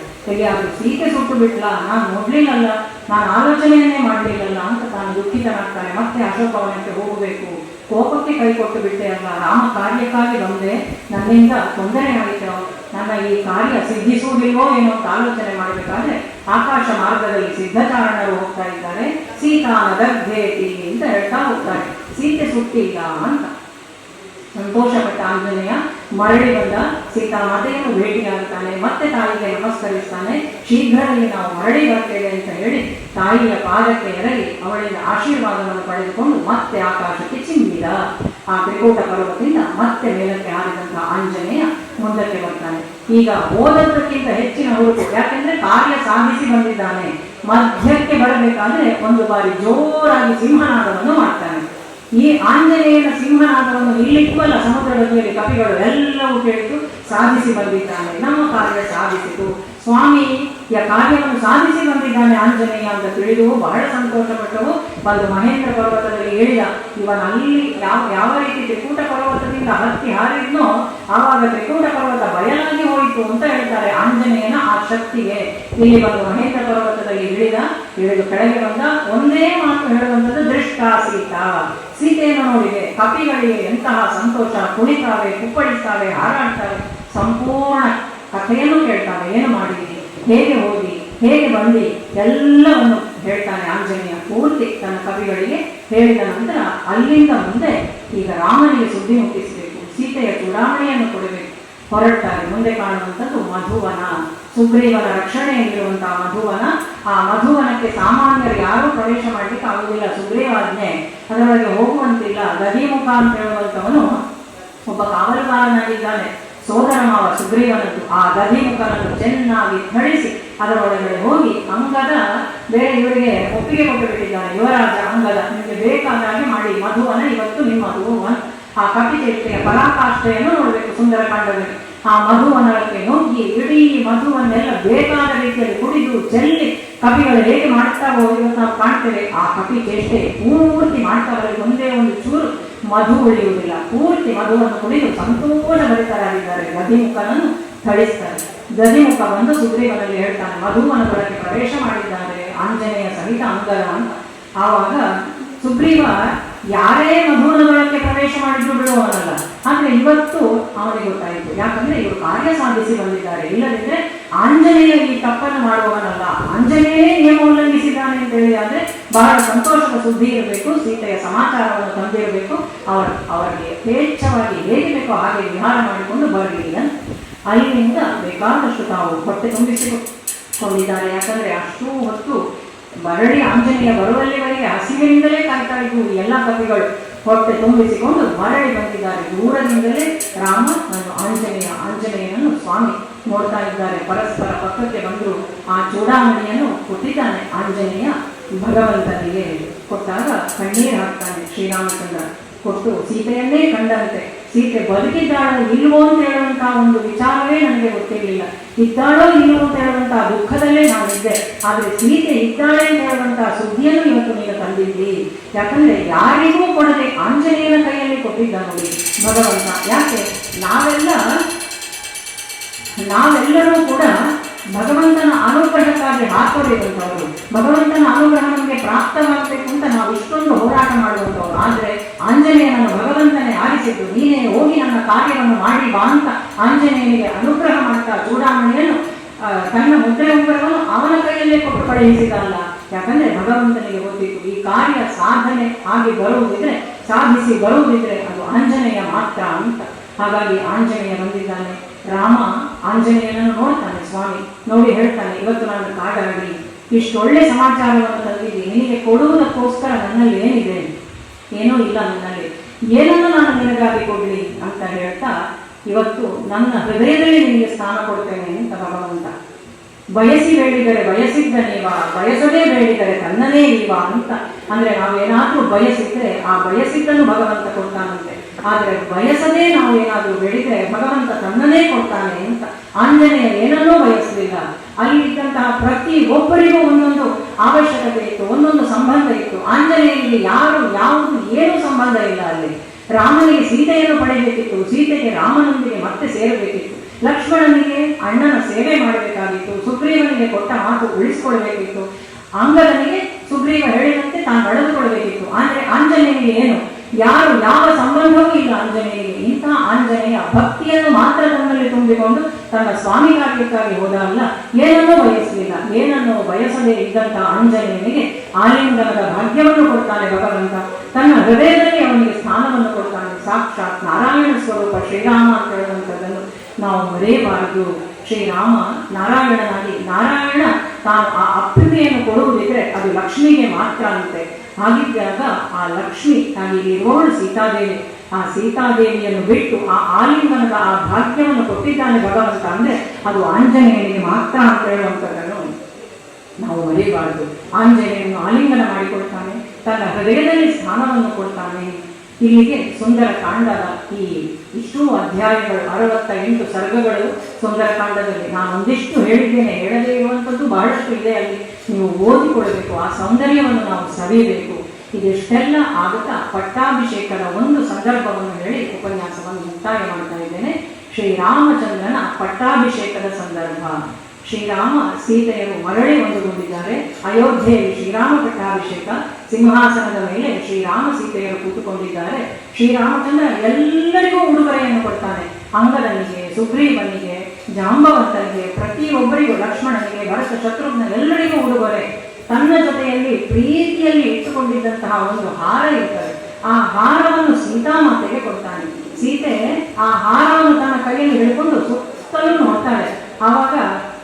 ಅದು ಸೀತೆ ಸುಟ್ಟು ಬಿಟ್ಲ, ನಾನು ನೋಡ್ಲಿಲ್ಲಲ್ಲ ನಾನು ಆಲೋಚನೆಯನ್ನೇ ಮಾಡಲಿಲ್ಲಲ್ಲ ಅಂತ ತಾನು ದುಃಖಿತನಾಗ್ತಾನೆ ಮತ್ತೆ ಅಶೋಕವನಕ್ಕೆ ಹೋಗಬೇಕು. ಕೋಪಕ್ಕೆ ಕೈ ಕೊಟ್ಟು ಬಿಟ್ಟೆ ಅಲ್ಲ ರಾಮ ಕಾರ್ಯಕ್ಕಾಗಿ ಬಂದೆ. ನನ್ನಿಂದ ತೊಂದರೆ ಆಯಿತು? ನನ್ನ ಈ ಕಾರ್ಯ ಸಿದ್ಧಿಸುವುದಿಲ್ಲವೋ ಏನೋ ಅಂತ ಆಲೋಚನೆ ಮಾಡಬೇಕಾದ್ರೆ ಆಕಾಶ ಮಾರ್ಗದಲ್ಲಿ ಸಿದ್ಧಚಾರಣರು ಹೋಗ್ತಾ ಇದ್ದಾರೆ. ಸೀತಾ ದಗ್ಧೇತಿ ಅಂತ ಹೇಳ್ತಾ ಹೋಗ್ತಾರೆ ಸೀತೆ ಸುಟ್ಟಿಲ್ಲ ಅಂತ. ಸಂತೋಷಪಟ್ಟ ಆಂಜನೇಯ ಮರಳಿ ಬಂದ ಸೀತಾಮಾತೆಯನ್ನು ಭೇಟಿಯಾಗುತ್ತಾನೆ, ಮತ್ತೆ ತಾಯಿಗೆ ನಮಸ್ಕರಿಸ್ತಾನೆ, ಶೀಘ್ರದಲ್ಲಿ ನಾವು ಮರಳಿ ಬರ್ತೇವೆ ಅಂತ ಹೇಳಿ ತಾಯಿಯ ಪಾದಕ್ಕೆ ಎರಗಿ ಅವಳಿಂದ ಆಶೀರ್ವಾದವನ್ನು ಪಡೆದುಕೊಂಡು ಮತ್ತೆ ಆಕಾಶಕ್ಕೆ ಚಿಮ್ಮಿದ. ಆ ತ್ರಿಕೂಟ ಪರ್ವತದಿಂದ ಮತ್ತೆ ಮೇಲಕ್ಕೆ ಆಡಿದಂತಹ ಆಂಜನೇಯ ಮುಂದಕ್ಕೆ ಬರ್ತಾನೆ. ಈಗ ಓದೋದಕ್ಕಿಂತ ಹೆಚ್ಚಿನ ಹುರುಪು, ಯಾಕೆಂದ್ರೆ ಕಾರ್ಯ ಸಾಧಿಸಿ ಬಂದಿದ್ದಾನೆ. ಮಧ್ಯಕ್ಕೆ ಬರಬೇಕಾದ್ರೆ ಒಂದು ಬಾರಿ ಜೋರಾಗಿ ಸಿಂಹನಾದವನ್ನು ಮಾಡ್ತಾನೆ. ಈ ಆಂಜನೇಯನ ಸಿಂಹನಾದವನ್ನು ಇಲ್ಲಿಕ್ಕಲ್ಲ ಸಮುದ್ರದ ಮೇಲೆ ಕಪಿಗಳು ಎಲ್ಲವೂ ಕೇಳಿತು ಸಾಧಿಸಿ ಬಂದಿದ್ದಾನೆ ನಮ್ಮ ಕಾರ್ಯ ಸಾಧಿಸಿತು. ಸ್ವಾಮಿಯ ಕಾರ್ಯವನ್ನು ಸಾಧಿಸಿ ಬಂದಿದ್ದಾನೆ ಆಂಜನೇಯ ಅಂತ ತಿಳಿದು ಬಹಳ ಸಂತೋಷಪಟ್ಟವು ಬಂದು ಮಹೇಂದ್ರ ಪರ್ವತದಲ್ಲಿ ಹೇಳಿದ, ಇವನು ಅಲ್ಲಿ ಯಾವ ಯಾವ ರೀತಿ ತ್ರಿಕೂಟ ಪರ್ವತದಿಂದ ಹತ್ತಿ ಹಾರಿದ್ನೋ, ಆವಾಗ ತ್ರಿಕೂಟ ಪರ್ವತ ಬಯಲಾಗಿ ಹೋಯಿತು ಅಂತ ಹೇಳ್ತಾರೆ ಆಂಜನೇಯನ ಆ ಶಕ್ತಿಗೆ. ಇಲ್ಲಿ ಒಂದು ಮಹೇಂದ್ರ ಪರ್ವತದಲ್ಲಿ ಇಳಿದ ಇಳಿದು ಕೆಳಗೆ ಬಂದ, ಒಂದೇ ಮಾತು ಹೇಳುವಂಥದ್ದು ದೃಷ್ಟ ಸೀತಾ. ಸೀತೆಯನ್ನು ನೋಡಿದೆ, ಕಪಿಗಳಿಗೆ ಎಂತಹ ಸಂತೋಷ ಕುಣಿತಾವೆ ಕುಪ್ಪಳಿಸ್ತಾವೆ ಹಾರಾಡ್ತಾವೆ ಸಂಪೂರ್ಣ ಕಥೆಯನ್ನು ಕೇಳ್ತಾನೆ ಏನು ಮಾಡಿದೀನಿ ಹೇಗೆ ಹೋಗಿ ಹೇಗೆ ಬಂದಿ ಎಲ್ಲವನ್ನು ಹೇಳ್ತಾನೆ ಆಂಜನೇಯ ಪೂರ್ತಿ ತನ್ನ ಕವಿಗಳಿಗೆ ಹೇಳಿದ ನಂತರ ಅಲ್ಲಿಂದ ಮುಂದೆ ಈಗ ರಾಮನಿಗೆ ಸುದ್ದಿ ಮುಟ್ಟಿಸಬೇಕು, ಸೀತೆಯ ಚೂಡಾವಣೆಯನ್ನು ಕೊಡಬೇಕು. ಹೊರಡ್ತಾರೆ ಮುಂದೆ ಕಾಣುವಂಥದ್ದು ಮಧುವನ. ಸುಗ್ರೀವನ ರಕ್ಷಣೆಯಲ್ಲಿರುವಂತಹ ಮಧುವನ. ಆ ಮಧುವನಕ್ಕೆ ಸಾಮಾನ್ಯರು ಯಾರೂ ಪ್ರವೇಶ ಮಾಡಲಿಕ್ಕೆ ಆಗುವುದಿಲ್ಲ. ಸುಗ್ರೀವಾಜ್ಞೆ ಅದರೊಳಗೆ ಹೋಗುವಂತಿಲ್ಲ. ಗದಿಮುಖ ಅಂತ ಹೇಳುವಂಥವನು ಒಬ್ಬ ಕಾವಲುಗಾರನಾಗಿದ್ದಾನೆ. ಸೋದರ ಮಾವ ಸುಗ್ರೀವನದ್ದು. ಆ ಗದಿಮುಖನನ್ನು ಚೆನ್ನಾಗಿ ಥಳಿಸಿ ಅದರೊಳಗಡೆ ಹೋಗಿ ಅಂಗದ ಬೇರೆ ಇವರಿಗೆ ಒಪ್ಪಿಗೆ ಕೊಟ್ಟು ಬಿಟ್ಟಿದ್ದಾನೆ ಯುವರಾಜ, ಅಂಗದ, ನಿಮಗೆ ಬೇಕಾದ ಹಾಗೆ ಮಾಡಿ. ಮಧುವನ, ಇವತ್ತು ನಿಮ್ಮದು ಅಂತ ಆ ಕಪಿಚೇಷ್ಟೆಯ ಪರಾಕಾಷ್ಠೆಯನ್ನು ನೋಡಬೇಕು ಸುಂದರಕಾಂಡದಲ್ಲಿ ಆ ಮಧುವನಕ್ಕೆ ನುಗ್ಗಿ ಇಡೀ ಮಧುವನ್ನೆಲ್ಲ ಬೇಕಾದ ರೀತಿಯಲ್ಲಿ ಕುಡಿದು ಚೆಲ್ಲಿ ಕಪಿಗಳು ಹೇಗೆ ಮಾಡ್ತಾ ಹೋಗಿ ನಾವು ಕಾಣ್ತೇವೆ ಆ ಕಪಿ ಚೇಷ್ಟೆ ಪೂರ್ತಿ ಮಾಡ್ತಾ ಬರಲಿ. ಒಂದೇ ಒಂದು ಚೂರು ಮಧು ಉಳಿಯುವುದಿಲ್ಲ ಪೂರ್ತಿ ಮಧುವನ್ನು ಕುಡಿದು ಸಂಪೂರ್ಣ ಭರಿತರಾಗಿದ್ದಾರೆ ಗದಿಮುಖನನ್ನು ಥಳಿಸ್ತಾರೆ. ಗದಿಮುಖ ಬಂದು ಸುಗ್ರೀವನಲ್ಲಿ ಹೇಳ್ತಾನೆ ಮಧುವನದೊಳಗೆ ಪ್ರವೇಶ ಮಾಡಿದ್ದಾರೆ. ಆಂಜನೇಯ ಸಹಿತ ಅಂಗದ ಅಂತ. ಆವಾಗ ಸುಗ್ರೀವ ಯಾರೇ ಮಧುವನದೊಳಕ್ಕೆ ಪ್ರವೇಶ ಮಾಡಿದ್ರು ಬಿಡುವವನಲ್ಲ ಆದರೆ ಇವತ್ತು ಅವನಿಗೆ ಗೊತ್ತಾಯಿತು. ಯಾಕಂದ್ರೆ ಇವರು ಕಾರ್ಯ ಸಾಧಿಸಿ ಬಂದಿದ್ದಾರೆ. ಇಲ್ಲದಿದ್ದರೆ ಆಂಜನೇಯ ಈ ತಪ್ಪನ್ನು ಮಾಡುವವನಲ್ಲ. ಆಂಜನೇಯೇ ನಿಯಮ ಉಲ್ಲಂಘಿಸಿದ್ದಾನೆ ಅಂತ ಹೇಳಿ ಆದರೆ ಬಹಳ ಸಂತೋಷದ ಸುದ್ದಿ ಇರಬೇಕು, ಸೀತೆಯ ಸಮಾಚಾರವನ್ನು ತಂದಿರಬೇಕು. ಅವರ, ಅವರಿಗೆ ಯಥೇಚ್ಛವಾಗಿ ಹೇಗೆ ಹಾಗೆ ವಿಹಾರ ಮಾಡಿಕೊಂಡು ಬರಲಿಲ್ಲ ಅಲ್ಲಿಂದ ಬೇಕಾದಷ್ಟು ತಾವು ಹೊಟ್ಟೆ ತುಂಬಿಸಿಕೊಂಡಿದ್ದಾರೆ ಯಾಕಂದ್ರೆ ಅಷ್ಟು ಹೊತ್ತು ಬರಡಿ ಆಂಜನೇಯ ಬರುವಲ್ಲಿವರೆಗೆ ಹಸಿವಿನಿಂದಲೇ ಕಾಯ್ತಾ ಇದ್ವು ಈ ಎಲ್ಲ ಕವಿಗಳು ಹೊಟ್ಟೆ ತುಂಬಿಸಿಕೊಂಡು ಮರಳಿ ಬಂದಿದ್ದಾರೆ. ದೂರದಿಂದಲೇ ರಾಮ ಮತ್ತು ಆಂಜನೇಯ, ಆಂಜನೇಯನನ್ನು ಸ್ವಾಮಿ ನೋಡ್ತಾ ಇದ್ದಾರೆ. ಪರಸ್ಪರ ಪಕ್ಕಕ್ಕೆ ಬಂದು ಆ ಚೂಡಾಮಣಿಯನ್ನು ಕೊಟ್ಟಿದ್ದಾನೆ ಆಂಜನೇಯ ಭಗವಂತನಿಗೆ. ಕೊಟ್ಟಾಗ ಕಣ್ಣೀರು ಹಾಕ್ತಾನೆ ಶ್ರೀರಾಮಚಂದ್ರ. ಕೊಟ್ಟು ಸೀತೆಯನ್ನೇ ಕಂಡಂತೆ. ಸೀತೆ ಬದುಕಿದ್ದಾಳೋ ಇಲ್ವೋ ಅಂತ ಹೇಳುವಂತಹ ಒಂದು ವಿಚಾರವೇ ನನಗೆ ಗೊತ್ತಿರಲಿಲ್ಲ. ಇದ್ದಾಳೋ ಇಲ್ವೋ ಅಂತ ಹೇಳುವಂತಹ ದುಃಖದಲ್ಲೇ ನಾನಿದ್ದೆ. ಆದರೆ ಸೀತೆ ಇದ್ದಾಳೆ ಅಂತ ಹೇಳುವಂತಹ ಸುದ್ದಿಯನ್ನು ಇವತ್ತು ನೀವು ತಂದಿದ್ದಿ. ಯಾಕಂದ್ರೆ ಯಾರಿಗೂ ಕೊಡದೆ ಆಂಜನೇಯನ ಕೈಯಲ್ಲಿ ಕೊಟ್ಟಿದ್ದ ನೋಡಿ ಭಗವಂತ. ಯಾಕೆ? ನಾವೆಲ್ಲ, ನಾವೆಲ್ಲರೂ ಕೂಡ ಭಗವಂತನ ಅನುಗ್ರಹಕ್ಕಾಗಿ ಹಾಕೋಬೇಕಂತವರು ಭಗವಂತನ ಅನುಗ್ರಹ ನಮಗೆ ಪ್ರಾಪ್ತವಾಗಬೇಕು ಅಂತ ನಾವು ಇಷ್ಟೊಂದು ಹೋರಾಟ ಮಾಡುವಂಥವ್ರು. ಆದರೆ ಆಂಜನೇಯನನ್ನು ಭಗವಂತನೇ ಆರಿಸಿದ್ದು, ನೀನೇ ಹೋಗಿ ನನ್ನ ಕಾರ್ಯವನ್ನು ಮಾಡಿ ಬಾ ಅಂತ ಆಂಜನೇಯನಿಗೆ ಅನುಗ್ರಹ ಮಾಡ್ತಾ ಚೂಡಾಮಣಿಯನ್ನು ತನ್ನ ಮುದ್ರೆ ಉಂಗುರವನ್ನು ಅವನ ಕೈಯಲ್ಲೇ ಕೊಟ್ಟು ಕಳುಹಿಸಿದಲ್ಲ. ಯಾಕಂದ್ರೆ ಭಗವಂತನಿಗೆ ಗೊತ್ತಿತ್ತು, ಈ ಕಾರ್ಯ ಸಾಧನೆ ಆಗಿ ಬರುವುದಿದ್ರೆ, ಸಾಧಿಸಿ ಬರುವುದಿದ್ರೆ ಅದು ಆಂಜನೇಯ ಮಾತ್ರ ಅಂತ. ಹಾಗಾಗಿ ಆಂಜನೇಯ ಬಂದಿದ್ದಾನೆ. ರಾಮ ಆಂಜನೇಯನನ್ನು ನೋಡ್ತಾನೆ ಸ್ವಾಮಿ. ನೋಡಿ ಹೇಳ್ತಾನೆ, ಇವತ್ತು ನಾನು ಇಷ್ಟು ಒಳ್ಳೆ ಸಮಾಚಾರವನ್ನು ತಂದಿದ್ದೀನಿ ನಿನಗೆ ಕೊಡುವುದಕ್ಕೋಸ್ಕರ ನನ್ನಲ್ಲಿ ಏನಿದೆ? ಏನೂ ಇಲ್ಲ ನನ್ನಲ್ಲಿ. ಏನನ್ನು ನಾನು ನಿನಗಾಗಿ ಕೊಡಲಿ? ಅಂತ ಹೇಳ್ತಾ, ಇವತ್ತು ನನ್ನ ಹೃದಯದಲ್ಲಿ ನಿನಗೆ ಸ್ಥಾನ ಕೊಡ್ತೇನೆ ಅಂತ ಭಗವಂತ. ಬಯಸಿ ಬೇಡಿದರೆ ಬಯಸಿದ್ದನೇ ವಾ ಬಯಸದೇ ಬೇಡಿದರೆ ತನ್ನನೇ ಇಲ್ವಾ ಅಂತ. ಅಂದ್ರೆ ನಾವೇನಾದ್ರೂ ಬಯಸಿದ್ರೆ ಆ ಬಯಸಿದ್ದನ್ನು ಭಗವಂತ ಕೊಡ್ತಾನಂತೆ. ಆದ್ರೆ ಬಯಸದೇ ನಾವು ಏನಾದರೂ ಬೆಳೆದರೆ ಭಗವಂತ ತನ್ನನೇ ಕೊಡ್ತಾನೆ ಅಂತ ಆಂಜನೇಯ ಏನನ್ನೂ ಬಯಸಲಿಲ್ಲ ಅಲ್ಲಿ ಇದ್ದಂತಹ ಪ್ರತಿ ಒಬ್ಬರಿಗೂ ಒಂದೊಂದು ಅವಶ್ಯಕತೆ ಇತ್ತು, ಒಂದೊಂದು ಸಂಬಂಧ ಇತ್ತು. ಆಂಜನೇಯನಿಗೆ ಯಾರು, ಯಾವುದು, ಏನು ಸಂಬಂಧ ಇಲ್ಲ ಅಲ್ಲಿ. ರಾಮನಿಗೆ ಸೀತೆಯನ್ನು ಪಡೆಯಬೇಕಿತ್ತು, ಸೀತೆಗೆ ರಾಮನೊಂದಿಗೆ ಮತ್ತೆ ಸೇರಬೇಕಿತ್ತು. ಲಕ್ಷ್ಮಣನಿಗೆ ಅಣ್ಣನ ಸೇವೆ ಮಾಡಬೇಕಾಗಿತ್ತು, ಸುಗ್ರೀವನಿಗೆ ಕೊಟ್ಟ ಮಾತು ಉಳಿಸಿಕೊಳ್ಬೇಕಿತ್ತು ಅಂಗದನಿಗೆ ಸುಗ್ರೀವ ಹೇಳಿದಂತೆ ತಾನು ನಡೆದುಕೊಳ್ಬೇಕಿತ್ತು ಆದರೆ ಆಂಜನೇಯನಿಗೆ ಏನು? ಯಾರು ಯಾವ ಸಂಬಂಧವೂ ಇಲ್ಲ ಆಂಜನೇಯರಿಗೆ. ಇಂತಹ ಆಂಜನೇಯ ಭಕ್ತಿಯನ್ನು ಮಾತ್ರ ತನ್ನಲ್ಲಿ ತುಂಬಿಕೊಂಡು ತನ್ನ ಸ್ವಾಮಿ ಕಾರ್ಯಕ್ಕಾಗಿ ಹೋದಾಗಲ್ಲ, ಏನನ್ನೂ ಬಯಸಲಿಲ್ಲ. ಏನನ್ನು ಬಯಸದೇ ಇದ್ದಂತಹ ಆಂಜನೇಯನಿಗೆ ಆಲಿಂಗನದ ಭಾಗ್ಯವನ್ನು ಕೊಡ್ತಾನೆ ಭಗವಂತ. ತನ್ನ ಹೃದಯದಲ್ಲಿ ಅವನಿಗೆ ಸ್ಥಾನವನ್ನು ಕೊಡ್ತಾನೆ. ಸಾಕ್ಷಾತ್ ನಾರಾಯಣ ಸ್ವರೂಪ ಶ್ರೀರಾಮ ಅಂತ ಹೇಳುವಂಥದ್ದನ್ನು ನಾವು ಮರೆಯಬಾರದು. ಶ್ರೀರಾಮ ನಾರಾಯಣನಾಗಿ, ನಾರಾಯಣ ತಾನು ಆ ಅಪ್ರಿಮೆಯನ್ನು ಕೊಡುವುದಿದ್ರೆ ಅದು ಲಕ್ಷ್ಮಿಗೆ ಮಾತ್ರ ಅಂತೆ. ಹಾಗಿದ್ದಾಗ ಆ ಲಕ್ಷ್ಮಿ ಆಗಿ ನಿರ್ವಹಣ ಸೀತಾದೇವಿ, ಆ ಸೀತಾದೇವಿಯನ್ನು ಬಿಟ್ಟು ಆ ಆಲಿಂಗನದ ಆ ಭಾಗ್ಯವನ್ನು ಕೊಟ್ಟಿದ್ದಾನೆ ಭಗವಂತ ಅಂದ್ರೆ ಅದು ಆಂಜನೇಯನಿಗೆ ಮಾತ್ರ ಅಂತ ಹೇಳುವಂಥದ್ದನ್ನು ನಾವು ಮರೆಯಬಾರದು ಆಂಜನೇಯನ್ನು ಆಲಿಂಗನ ಮಾಡಿಕೊಡ್ತಾನೆ, ತನ್ನ ಹೃದಯದಲ್ಲಿ ಸ್ಥಾನವನ್ನು ಕೊಡ್ತಾನೆ. ಇಲ್ಲಿಗೆ ಸುಂದರ ಕಾಂಡದ ಈ ಇಷ್ಟು ಅಧ್ಯಾಯಗಳು ಅರವತ್ತ ಎಂಟು ಸರ್ಗಗಳು ಸುಂದರಕಾಂಡದಲ್ಲಿ. ನಾನು ಒಂದಿಷ್ಟು ಹೇಳಿದ್ದೇನೆ, ಹೇಳದೇ ಇರುವಂಥದ್ದು ಬಹಳಷ್ಟು ಇದೆ ಅಲ್ಲಿ. ನೀವು ಓದಿಕೊಳ್ಬೇಕು, ಆ ಸೌಂದರ್ಯವನ್ನು ನಾವು ಸವಿಯಬೇಕು. ಇದೆಷ್ಟೆಲ್ಲ ಆಗುತ್ತಾ, ಪಟ್ಟಾಭಿಷೇಕದ ಒಂದು ಸಂದರ್ಭವನ್ನು ಹೇಳಿ ಉಪನ್ಯಾಸವನ್ನು ಮುಕ್ತಾಯ ಮಾಡ್ತಾ ಇದ್ದೇನೆ. ಶ್ರೀರಾಮಚಂದ್ರನ ಪಟ್ಟಾಭಿಷೇಕದ ಸಂದರ್ಭ. ಶ್ರೀರಾಮ ಸೀತೆಯನ್ನು ಮರಳಿ ಒಂದುಗೊಂಡಿದ್ದಾರೆ ಅಯೋಧ್ಯೆಯಲ್ಲಿ ಶ್ರೀರಾಮ ಪಟ್ಟಾಭಿಷೇಕ, ಸಿಂಹಾಸನದ ಮೇಲೆ ಶ್ರೀರಾಮ ಸೀತೆಯರು ಕೂತುಕೊಂಡಿದ್ದಾರೆ. ಶ್ರೀರಾಮಚಂದ್ರ ಎಲ್ಲರಿಗೂ ಉಡುಗೊರೆಯನ್ನು ಕೊಡ್ತಾನೆ. ಅಂಗದನಿಗೆ, ಸುಗ್ರೀವನಿಗೆ ಜಾಂಬವಂತನಿಗೆ ಪ್ರತಿಯೊಬ್ಬರಿಗೂ ಲಕ್ಷ್ಮಣನಿಗೆ, ಭರತ ಶತ್ರುಘ್ನ ಎಲ್ಲರಿಗೂ ಉಡುಗೊರೆ. ತನ್ನ ಜೊತೆಯಲ್ಲಿ ಪ್ರೀತಿಯಲ್ಲಿ ಇಟ್ಟುಕೊಂಡಿದ್ದಂತಹ ಒಂದು ಹಾರ ಇರ್ತದೆ. ಆ ಹಾರವನ್ನು ಸೀತಾಮಾತೆಗೆ ಕೊಡ್ತಾನೆ ಸೀತೆ ಆ ಹಾರವನ್ನು ತನ್ನ ಕೈಯಲ್ಲಿ ಹಿಡ್ಕೊಂಡು ಸುತ್ತಲೂ ನೋಡ್ತಾಳೆ. ಆವಾಗ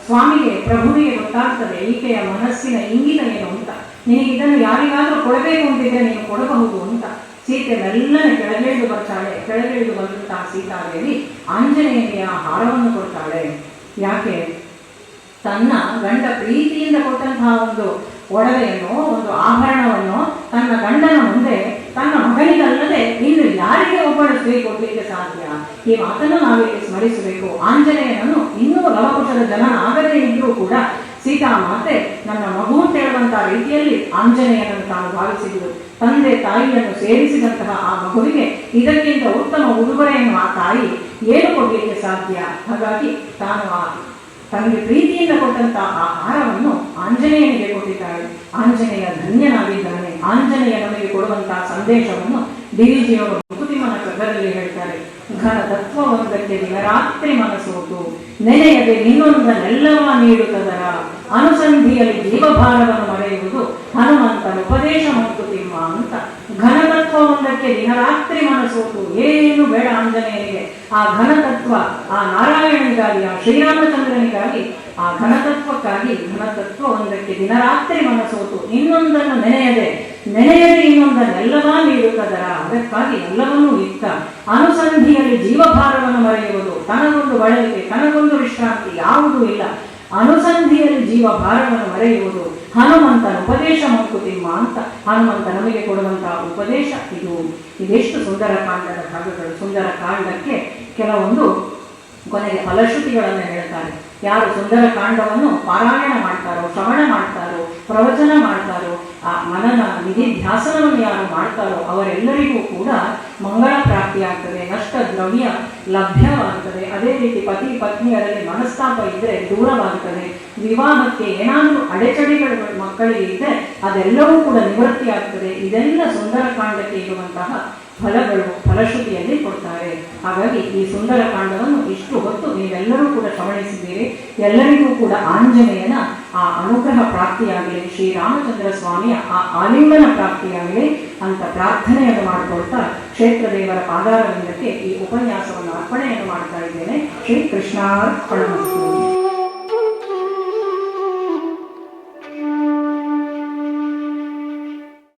ಸ್ವಾಮಿಗೆ ಪ್ರಭುವಿಗೆ ಗೊತ್ತಾಗ್ತದೆ, ಈಕೆಯ ಮನಸ್ಸಿನ ಇಂಗಿತ ಏನು ಅಂತ. ನಿನಗೆ ಇದನ್ನು ಯಾರಿಗಾದ್ರೂ ಕೊಡಬೇಕು ಅಂತಿದ್ರೆ ನೀನು ಕೊಡಬಹುದು ಅಂತ. ಸೀತೆ ಮೆಲ್ಲನೆ ಕೆಳಗಿಳಿದು ಬರ್ತಾಳೆ, ಕೆಳಗಿಳಿದು ಬಂದಂತಹ ಸೀತಾದೇವಿ ಆಂಜನೇಯನಿಗೆ ಆ ಹಾರವನ್ನು ಕೊಡ್ತಾಳೆ. ಯಾಕೆ? ತನ್ನ ಗಂಡ ಪ್ರೀತಿಯಿಂದ ಕೊಟ್ಟಂತಹ ಒಂದು ಒಡವೆಯನ್ನು, ಒಂದು ಆಭರಣವನ್ನು ತನ್ನ ಗಂಡನ ಮುಂದೆ, ತನ್ನ ಮಗನಿಗಲ್ಲದೆ ಇನ್ನು ಯಾರಿಗೆ ಒಬ್ಬಳು ಸ್ತ್ರೀ ಕೊಡ್ಲಿಕ್ಕೆ ಸಾಧ್ಯ? ಈ ಮಾತನ್ನು ನಾವಿಲ್ಲಿ ಸ್ಮರಿಸಬೇಕು. ಆಂಜನೇಯನನ್ನು ಇನ್ನೂ ಲವಕುಶದ ಜನ ಆಗದೇ ಇದ್ರೂ ಕೂಡ ಸೀತಾಮಾತೆ ನನ್ನ ಮಗು ಅಂತ ಹೇಳುವಂತಹ ರೀತಿಯಲ್ಲಿ ಆಂಜನೇಯನನ್ನು ತಾನು ಭಾವಿಸಿದ್ದು ತಂದೆ ತಾಯಿಯನ್ನು ಸೇರಿಸಿದಂತಹ ಆ ಮಗುವಿಗೆ ಇದಕ್ಕಿಂತ ಉತ್ತಮ ಉಡುಗೊರೆಯನ್ನು ಆ ತಾಯಿ ಏನು ಕೊಡಲಿಕ್ಕೆ ಸಾಧ್ಯ? ಹಾಗಾಗಿ ತಾನು ಆ ತನಗೆ ಪ್ರೀತಿಯಿಂದ ಕೊಟ್ಟಂತಹ ಆ ಹಾರವನ್ನು ಆಂಜನೇಯನಿಗೆ ಕೊಟ್ಟಿದ್ದಾಳೆ. ಆಂಜನೇಯ ಧನ್ಯನಾಗಿದ್ದಾನೆ ಆಂಜನೇಯ ನಮಗೆ ಕೊಡುವಂತಹ ಸಂದೇಶವನ್ನು ಡಿವಿಜಿಯವರು ಮುಕುತಿಮನ ಕಗ್ಗದಲ್ಲಿ ಹೇಳ್ತಾರೆ. ಘನ ತತ್ವವೊಂದಕ್ಕೆ ದಿನರಾತ್ರಿ ಮನಸೋತು, ನೆನೆಯದೆ ನಿನ್ನೊಂದನ್ನೆಲ್ಲವ ನೀಡುತ್ತದರ ಅನುಸಂಧಿಯಲ್ಲಿ ಜೀವಭಾರವನ್ನು ಮರೆಯುವುದು ಹನುಮಂತನ ಉಪದೇಶ ತಿಮ್ಮ ಅಂತ ಘನತತ್ವವೊಂದಕ್ಕೆ ದಿನರಾತ್ರಿ ಮನಸೋತು, ಏನು ಬೇಡ ಆಂಜನೇಯನಿಗೆ ಆ ಘನತತ್ವ, ಆ ನಾರಾಯಣನಿಗಾಗಿ, ಆ ಶ್ರೀರಾಮಚಂದ್ರನಿಗಾಗಿ, ಆ ಘನತತ್ವಕ್ಕಾಗಿ ಘನತತ್ವ ಒಂದಕ್ಕೆ ದಿನರಾತ್ರಿ ಮನಸೋತು. ಇನ್ನೊಂದನ್ನು ನೆನೆಯದೆ ನೆನೆಯದೆ ಇನ್ನೊಂದನ್ನೆಲ್ಲವ ನೀಡುತ್ತದರ ಅದಕ್ಕಾಗಿ ಎಲ್ಲವನ್ನೂ ಇತ್ತ. ಅನುಸಂಧಿಯಲ್ಲಿ ಜೀವಭಾರವನ್ನು ಮರೆಯುವುದು, ತನಗೊಂದು ಬಳಲಿಕೆ, ತನಗೊಂದು ವಿಶ್ರಾಂತಿ ಯಾವುದೂ ಇಲ್ಲ. ಅನುಸಂಧಿಯಲ್ಲಿ ಜೀವ ಭಾರವನ್ನು ಮರೆಯುವುದು ಹನುಮಂತನ ಉಪದೇಶ ಮಂಕುತಿಮ್ಮ ಅಂತ ಹನುಮಂತ ನಮಗೆ ಕೊಡುವಂತಹ ಉಪದೇಶ ಇದು. ಇದೆಷ್ಟು ಸುಂದರ ಕಾಂಡದ ಭಾಗಗಳು. ಸುಂದರ ಕಾಂಡಕ್ಕೆ ಕೆಲವೊಂದು ಕೊನೆಗೆ ಫಲಶ್ರುತಿಗಳನ್ನು ಹೇಳ್ತಾರೆ. ಯಾರು ಸುಂದರ ಕಾಂಡವನ್ನು ಪಾರಾಯಣ ಮಾಡ್ತಾರೋ, ಶ್ರವಣ ಮಾಡ್ತಾರೋ, ಪ್ರವಚನ ಮಾಡ್ತಾರೋ ಆ ಮನನ ನಿಧಿಧ್ಯಾಸನವನ್ನು ಯಾರು ಮಾಡ್ತಾರೋ ಅವರೆಲ್ಲರಿಗೂ ಕೂಡ ಮಂಗಳ ಪ್ರಾಪ್ತಿಯಾಗ್ತದೆ ನಷ್ಟ ದ್ರವ್ಯ ಲಭ್ಯವಾಗ್ತದೆ. ಅದೇ ರೀತಿ ಪತಿ ಪತ್ನಿಯರಲ್ಲಿ ಮನಸ್ತಾಪ ಇದ್ದರೆ ದೂರವಾಗುತ್ತದೆ ವಿವಾಹಕ್ಕೆ ಏನಾದರೂ ಅಡೆಚಡೆಗಳು ಮಕ್ಕಳಿಗೆ ಇದ್ದರೆ ಅದೆಲ್ಲವೂ ಕೂಡ ನಿವೃತ್ತಿ ಆಗ್ತದೆ ಇದೆಲ್ಲ ಸುಂದರ ಕಾಂಡಕ್ಕೆ ಇರುವಂತಹ ಫಲಗಳು ಫಲಶ್ರುತಿಯಲ್ಲಿ ಕೊಡ್ತಾರೆ. ಹಾಗಾಗಿ ಈ ಸುಂದರ ಕಾಂಡವನ್ನು ಇಷ್ಟು ಹೊತ್ತು ನೀವೆಲ್ಲರೂ ಕೂಡ ಶ್ರವಣಿಸಿದ್ದೀರಿ. ಎಲ್ಲರಿಗೂ ಕೂಡ ಆಂಜನೇಯನ ಆ ಅನುಗ್ರಹ ಪ್ರಾಪ್ತಿಯಾಗಲಿ, ಶ್ರೀರಾಮಚಂದ್ರ ಸ್ವಾಮಿಯ ಆ ಆಲಿಂಗನ ಪ್ರಾಪ್ತಿಯಾಗಲಿ ಅಂತ ಪ್ರಾರ್ಥನೆಯನ್ನು ಮಾಡಿಕೊಳ್ತಾ ಕ್ಷೇತ್ರ ದೇವರ ಪಾದಾರವಿಂದಕ್ಕೆ ಈ ಉಪನ್ಯಾಸವನ್ನು ಅರ್ಪಣೆಯನ್ನು ಮಾಡ್ತಾ ಇದ್ದೇನೆ. ಶ್ರೀ ಕೃಷ್ಣಾರ್ಪಣ